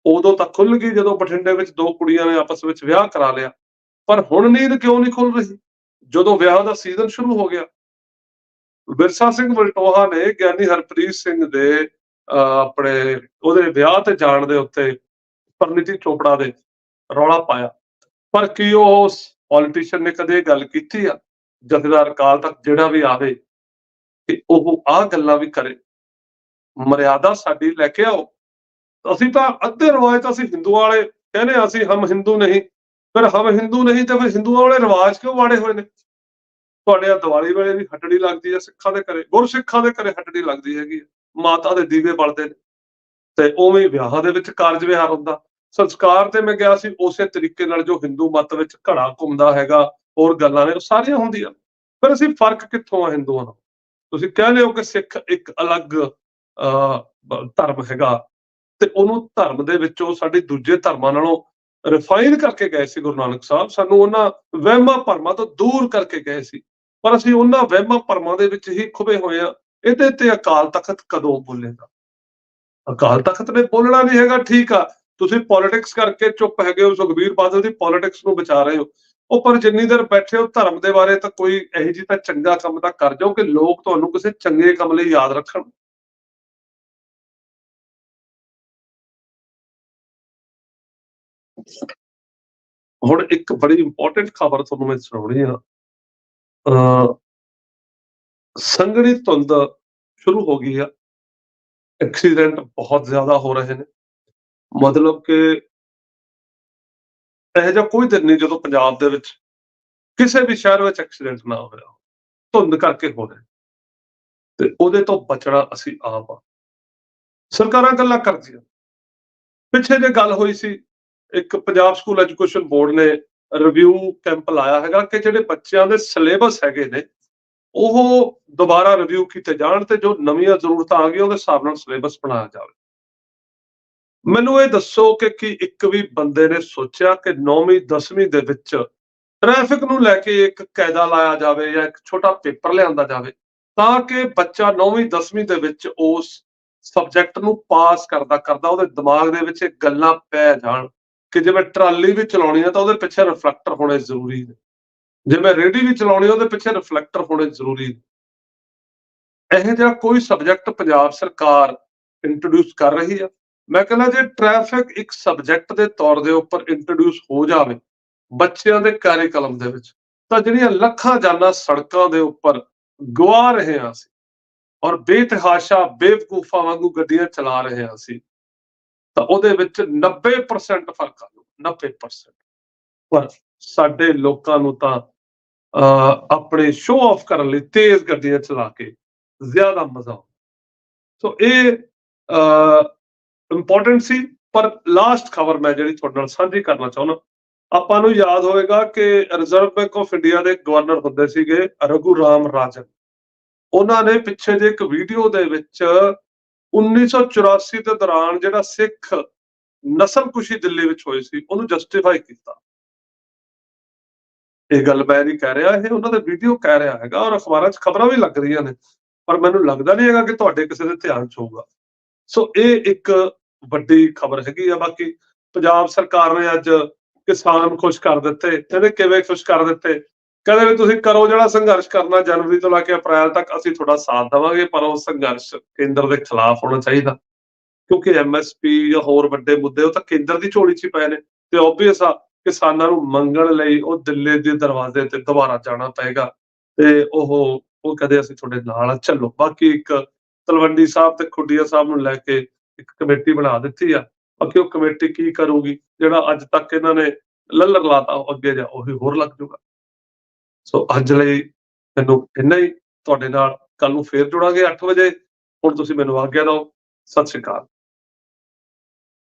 ਉਦੋਂ ਤੱਕ ਖੁੱਲ ਗਈ ਜਦੋਂ ਬਠਿੰਡੇ ਵਿੱਚ ਦੋ ਕੁੜੀਆਂ ਨੇ ਆਪਸ ਵਿੱਚ ਵਿਆਹ ਕਰਾ ਲਿਆ। ਪਰ ਹੁਣ ਨੀਂਦ ਕਿਉਂ ਨਹੀਂ ਖੁੱਲ ਰਹੀ? ਜਦੋਂ ਵਿਆਹ ਦਾ ਸੀਜ਼ਨ ਸ਼ੁਰੂ ਹੋ ਗਿਆ। ਵਿਰਸਾ ਸਿੰਘ ਵਲਟੋਹਾ ਨੇ ਗਿਆਨੀ ਹਰਪ੍ਰੀਤ ਸਿੰਘ ਦੇ ਅਹ, ਆਪਣੇ ਉਹਦੇ ਵਿਆਹ ਤੇ ਜਾਣ ਦੇ ਉੱਤੇ ਪਰਨੀਤੀ ਚੋਪੜਾ ਦੇ ਰੌਲਾ ਪਾਇਆ। ਪਰ ਕੀ ਉਹ ਉਸ ਪੋਲੀਟੀਸ਼ੀਅਨ ਨੇ ਕਦੇ ਇਹ ਗੱਲ ਕੀਤੀ ਆ? ਜਥੇਦਾਰ ਕਾਲ ਤੱਕ ਜਿਹੜਾ ਵੀ ਆਵੇ ਕਿ ਉਹ ਆਹ ਗੱਲਾਂ ਵੀ ਕਰੇ। ਮਰਿਆਦਾ ਸਾਡੀ ਲੈ ਕੇ ਆਓ। ਅਸੀਂ ਤਾਂ ਅੱਧੇ ਰਿਵਾਜ ਤਾਂ ਅਸੀਂ ਹਿੰਦੂਆਂ ਵਾਲੇ ਕਹਿੰਦੇ ਹਾਂ, ਅਸੀਂ ਹਮ ਹਿੰਦੂ ਨਹੀਂ। ਫਿਰ ਹਮ ਹਿੰਦੂ ਨਹੀਂ ਤੇ ਫਿਰ ਹਿੰਦੂਆਂ ਵਾਲੇ ਰਿਵਾਜ ਕਿਉਂ ਵਾੜੇ ਹੋਏ ਨੇ? ਤੁਹਾਡੇ ਆ ਦੀਵਾਲੀ ਵੇਲੇ ਵੀ ਹੱਟੜੀ ਲੱਗਦੀ ਹੈ, ਸਿੱਖਾਂ ਦੇ ਘਰੇ, ਗੁਰਸਿੱਖਾਂ ਦੇ ਘਰੇ ਹੱਟੜੀ ਲੱਗਦੀ ਹੈਗੀ ਹੈ। ਮਾਤਾ ਦੇ ਦੀਵੇ ਬਲਦੇ ਨੇ ਤੇ ਉਵੇਂ ਵਿਆਹਾਂ ਦੇ ਵਿੱਚ ਕਾਰਜ ਵਿਹਾਰ ਹੁੰਦਾ। ਸੰਸਕਾਰ ਤੇ ਮੈਂ ਗਿਆ ਸੀ ਉਸੇ ਤਰੀਕੇ ਨਾਲ ਜੋ ਹਿੰਦੂ ਮਤ ਵਿੱਚ ਘੜਾ ਘੁੰਮਦਾ ਹੈਗਾ ਹੋਰ ਗੱਲਾਂ ਨੇ ਉਹ ਸਾਰੀਆਂ ਹੁੰਦੀਆਂ। ਪਰ ਅਸੀਂ ਫ਼ਰਕ ਕਿੱਥੋਂ ਆ ਹਿੰਦੂਆਂ ਨਾਲ ਤੁਸੀਂ ਕਹਿ ਲਿਓ ਕਿ ਸਿੱਖ ਇੱਕ ਅਲੱਗ ਅਹ, ਧਰਮ ਹੈਗਾ ਤੇ ਉਹਨੂੰ ਧਰਮ ਦੇ ਵਿੱਚੋਂ ਸਾਡੇ ਦੂਜੇ ਧਰਮਾਂ ਨਾਲੋਂ ਰਿਫਾਈਨ ਕਰਕੇ ਗਏ ਸੀ ਗੁਰੂ ਨਾਨਕ ਸਾਹਿਬ। ਸਾਨੂੰ ਉਹਨਾਂ ਵਹਿਮਾਂ ਭਰਮਾਂ ਤੋਂ ਦੂਰ ਕਰਕੇ ਗਏ ਸੀ। ਪਰ ਅਸੀਂ ਉਹਨਾਂ ਵਹਿਮਾਂ ਭਰਮਾਂ ਦੇ ਵਿੱਚ ਹੀ ਖੁਬੇ ਹੋਏ ਆ ਇਹਦੇ ਤੇ ਅਕਾਲ ਤਖਤ ਕਦੋਂ ਬੋਲੇਗਾ? ਅਕਾਲ ਤਖਤ ਨੇ ਬੋਲਣਾ ਨਹੀਂ ਹੈਗਾ ਠੀਕ ਆ। ਤੁਸੀਂ ਪੋਲਿਟਿਕਸ ਕਰਕੇ ਚੁੱਪ ਹੈਗੇ ਹੋ, ਸੁਖਬੀਰ ਬਾਦਲ ਦੀ ਪੋਲਿਟਿਕਸ ਨੂੰ ਬਚਾ ਰਹੇ ਹੋ। ਉਹ ਪਰ ਜਿੰਨੀ ਦੇਰ ਬੈਠੇ ਹੋ, ਧਰਮ ਦੇ ਬਾਰੇ ਤਾਂ ਕੋਈ ਇਹੋ ਜਿਹੀ ਤਾਂ ਚੰਗਾ ਕੰਮ ਤਾਂ ਕਰ ਜਾਓ ਕਿ ਲੋਕ ਤੁਹਾਨੂੰ ਕਿਸੇ ਚੰਗੇ ਕੰਮ ਲਈ ਯਾਦ ਰੱਖਣ। ਹੁਣ ਇੱਕ ਬੜੀ ਇੰਪੋਰਟੈਂਟ ਖਬਰ ਤੁਹਾਨੂੰ ਮੈਂ ਸੁਣਾਉਣੀ ਆ। ਅ ਸੰਗਣੀ ਧੁੰਦ ਸ਼ੁਰੂ ਹੋ ਗਈ ਆ। ਐਕਸੀਡੈਂਟ ਬਹੁਤ ਜ਼ਿਆਦਾ ਹੋ ਰਹੇ ਨੇ। ਮਤਲਬ ਕਿ ਇਹੋ ਜਿਹਾ ਕੋਈ ਦਿਨ ਨਹੀਂ ਜਦੋਂ ਪੰਜਾਬ ਦੇ ਵਿੱਚ ਕਿਸੇ ਵੀ ਸ਼ਹਿਰ ਵਿੱਚ ਐਕਸੀਡੈਂਟ ਨਾ ਹੋਇਆ ਧੁੰਦ ਕਰਕੇ ਹੋ ਰਿਹਾ। ਤੇ ਉਹਦੇ ਤੋਂ ਬਚਣਾ ਅਸੀਂ ਆਪ ਆ। ਸਰਕਾਰਾਂ ਗੱਲਾਂ ਕਰਦੀਆਂ। ਪਿੱਛੇ ਜੇ ਗੱਲ ਹੋਈ ਸੀ, ਇੱਕ ਪੰਜਾਬ ਸਕੂਲ ਐਜੂਕੇਸ਼ਨ ਬੋਰਡ ਨੇ ਰਿਵਿਊ ਕੈਂਪ ਲਾਇਆ ਹੈਗਾ ਕਿ ਜਿਹੜੇ ਬੱਚਿਆਂ ਦੇ ਸਿਲੇਬਸ ਹੈਗੇ ਨੇ, ਉਹ ਦੁਬਾਰਾ ਰਿਵਿਊ ਕੀਤੇ ਜਾਣ ਤੇ ਜੋ ਨਵੀਆਂ ਜ਼ਰੂਰਤਾਂ ਆ ਗਈਆਂ, ਉਹਦੇ ਹਿਸਾਬ ਨਾਲ ਸਿਲੇਬਸ ਬਣਾਇਆ ਜਾਵੇ। ਮੈਨੂੰ ਇਹ ਦੱਸੋ ਕਿ ਕੀ ਇੱਕ ਵੀ ਬੰਦੇ ਨੇ ਸੋਚਿਆ ਕਿ 9ਵੀਂ 10ਵੀਂ ਦੇ ਵਿੱਚ ਟ੍ਰੈਫਿਕ ਨੂੰ ਲੈ ਕੇ ਇੱਕ ਕਾਇਦਾ ਲਾਇਆ ਜਾਵੇ ਜਾਂ ਇੱਕ ਛੋਟਾ ਪੇਪਰ ਲਿਆਂਦਾ ਜਾਵੇ, ਤਾਂ ਕਿ ਬੱਚਾ 9ਵੀਂ 10ਵੀਂ ਦੇ ਵਿੱਚ ਉਸ ਸਬਜੈਕਟ ਨੂੰ ਪਾਸ ਕਰਦਾ ਕਰਦਾ, ਉਹਦੇ ਦਿਮਾਗ ਦੇ ਵਿੱਚ ਇਹ ਗੱਲਾਂ ਪੈ ਜਾਣ ਕਿ ਜਿਵੇਂ ਟਰਾਲੀ ਵੀ ਚਲਾਉਣੀ ਹੈ ਤਾਂ ਉਹਦੇ ਪਿੱਛੇ ਰਿਫਲੈਕਟਰ ਹੋਣੇ ਜ਼ਰੂਰੀ ਨੇ। ਜਿਵੇਂ ਰੇਡੀ ਵੀ ਚਲਾਉਣੀ ਹੈ ਉਹਦੇ ਪਿੱਛੇ ਰਿਫਲੈਕਟਰ ਹੋਣੇ ਜ਼ਰੂਰੀ ਨੇ। ਇਹ ਜਿਹਾ ਕੋਈ ਸਬਜੈਕਟ ਪੰਜਾਬ ਸਰਕਾਰ ਇੰਟਰੋਡਿਊਸ ਕਰ ਰਹੀ ਆ। ਮੈਂ ਕਹਿੰਦਾ ਜੇ ਟ੍ਰੈਫਿਕ ਇੱਕ ਸਬਜੈਕਟ ਦੇ ਤੌਰ ਦੇ ਉੱਪਰ ਇੰਟਰੋਡਿਊਸ ਹੋ ਜਾਵੇ ਬੱਚਿਆਂ ਦੇ ਕਾਰਿਕਲਮ ਦੇ ਵਿੱਚ ਤਾਂ ਜਿਹੜੀਆਂ ਲੱਖਾਂ ਜਾਨਾਂ ਸੜਕਾਂ ਦੇ ਉੱਪਰ ਗਵਾ ਰਹੇ ਹਾਂ ਅਸੀਂ ਔਰ ਬੇਤਹਾਸ਼ਾ ਬੇਵਕੂਫਾਂ ਵਾਂਗੂ ਗੱਡੀਆਂ ਚਲਾ ਰਹੇ ਹਾਂ ਅਸੀਂ ਤਾਂ ਉਹਦੇ ਵਿੱਚ 90% ਫ਼ਰਕ ਆ ਜਾਊ 90% ਪਰ ਸਾਡੇ ਲੋਕਾਂ ਨੂੰ ਤਾਂ ਅਹ, ਆਪਣੇ ਸ਼ੋਅ ਆਫ ਕਰਨ ਲਈ ਤੇਜ਼ ਗੱਡੀਆਂ ਚਲਾ ਕੇ ਜ਼ਿਆਦਾ ਮਜ਼ਾ ਆਉਂਦਾ। ਸੋ ਇਹ ਇੰਪੋਰਟੈਂਟ ਸੀ, ਪਰ ਲਾਸਟ ਖਬਰ ਮੈਂ ਜਿਹੜੀ ਤੁਹਾਡੇ ਨਾਲ ਸਾਂਝੀ ਕਰਨਾ ਚਾਹੁੰਦਾ, ਆਪਾਂ ਨੂੰ ਯਾਦ ਹੋਵੇਗਾ ਕਿ ਰਿਜ਼ਰਵ ਬੈਂਕ ਆਫ ਇੰਡੀਆ ਦੇ ਗਵਰਨਰ ਹੁੰਦੇ ਸੀਗੇ ਰਘੂ ਰਾਮ ਰਾਜਨ। ਉਹਨਾਂ ਨੇ ਪਿੱਛੇ ਜੇ ਇੱਕ ਵੀਡੀਓ ਦੇ ਵਿੱਚ 1984 ਦੇ ਦੌਰਾਨ ਜਿਹੜਾ ਸਿੱਖ ਨਸਲਕੁਸ਼ੀ ਦਿੱਲੀ ਵਿੱਚ ਹੋਈ ਸੀ, ਉਹਨੂੰ ਜਸਟੀਫਾਈ ਕੀਤਾ। ਇਹ ਗੱਲ ਮੈਂ ਨਹੀਂ ਕਹਿ ਰਿਹਾ, ਇਹ ਉਹਨਾਂ ਦਾ ਵੀਡੀਓ ਕਹਿ ਰਿਹਾ ਹੈਗਾ ਔਰ ਅਖਬਾਰਾਂ 'ਚ ਖਬਰਾਂ ਵੀ ਲੱਗ ਰਹੀਆਂ ਨੇ। ਪਰ ਮੈਨੂੰ ਲੱਗਦਾ ਨਹੀਂ ਹੈਗਾ ਕਿ ਤੁਹਾਡੇ ਕਿਸੇ ਦੇ ਧਿਆਨ 'ਚ ਹੋਊਗਾ। ਸੋ ਇਹ ਇੱਕ ਵੱਡੀ ਖਬਰ ਹੈਗੀ ਆ। ਬਾਕੀ ਪੰਜਾਬ ਸਰਕਾਰ ਨੇ ਅੱਜ ਕਿਸਾਨ ਖੁਸ਼ ਕਰ ਦਿੱਤੇ। ਕਹਿੰਦੇ ਕਿਵੇਂ ਖੁਸ਼ ਕਰ ਦਿੱਤੇ? ਕਹਿੰਦੇ ਵੀ ਤੁਸੀਂ ਕਰੋ ਜਿਹੜਾ ਸੰਘਰਸ਼ ਕਰਨਾ, ਜਨਵਰੀ ਤੋਂ ਲੈ ਕੇ ਅਪ੍ਰੈਲ ਤੱਕ ਅਸੀਂ ਤੁਹਾਡਾ ਸਾਥ ਦੇਵਾਂਗੇ, ਪਰ ਉਹ ਸੰਘਰਸ਼ ਕੇਂਦਰ ਦੇ ਖਿਲਾਫ ਹੋਣਾ ਚਾਹੀਦਾ। ਕਿਉਂਕਿ ਐਮਐਸਪੀ ਜਾਂ ਹੋਰ ਵੱਡੇ ਮੁੱਦੇ, ਉਹ ਤਾਂ ਕੇਂਦਰ ਦੀ ਝੋਲੀ 'ਚ ਹੀ ਪਏ ਨੇ। ਤੇ ਆਬਵੀਅਸ ਆ, ਕਿਸਾਨਾਂ ਨੂੰ ਮੰਗਣ ਲਈ ਉਹ ਦਿੱਲੀ ਦੇ ਦਰਵਾਜ਼ੇ ਤੇ ਦੁਬਾਰਾ ਜਾਣਾ ਪਏਗਾ। ਤੇ ਉਹ ਉਹ ਕਦੇ ਅਸੀਂ ਤੁਹਾਡੇ ਨਾਲ ਚੱਲੋ। ਬਾਕੀ ਇੱਕ ਤਲਵੰਡੀ ਸਾਹਿਬ ਤੇ ਖੁੱਡੀਆ ਸਾਹਿਬ ਨੂੰ ਲੈ ਕੇ ਇੱਕ ਕਮੇਟੀ ਬਣਾ ਦਿੱਤੀ ਆ। ਬਾਕੀ ਉਹ ਕਮੇਟੀ ਕੀ ਕਰੂਗੀ? ਜਿਹੜਾ ਅੱਜ ਤੱਕ ਇਹਨਾਂ ਨੇ ਲੱਲਰ ਲਾਤਾ, ਉਹ ਅੱਗੇ ਜਾ ਉਹੀ ਹੋਰ ਲੱਗ ਜੂਗਾ। ਸੋ ਅੱਜ ਲਈ ਮੈਨੂੰ ਇੰਨਾ ਹੀ। ਤੁਹਾਡੇ ਨਾਲ ਕੱਲ ਨੂੰ ਫੇਰ ਜੁੜਾਂਗੇ 8 ਵਜੇ। ਹੁਣ ਤੁਸੀਂ ਮੈਨੂੰ ਆਗਿਆ ਦਿਓ। ਸਤਿ ਸ਼੍ਰੀ ਅਕਾਲ।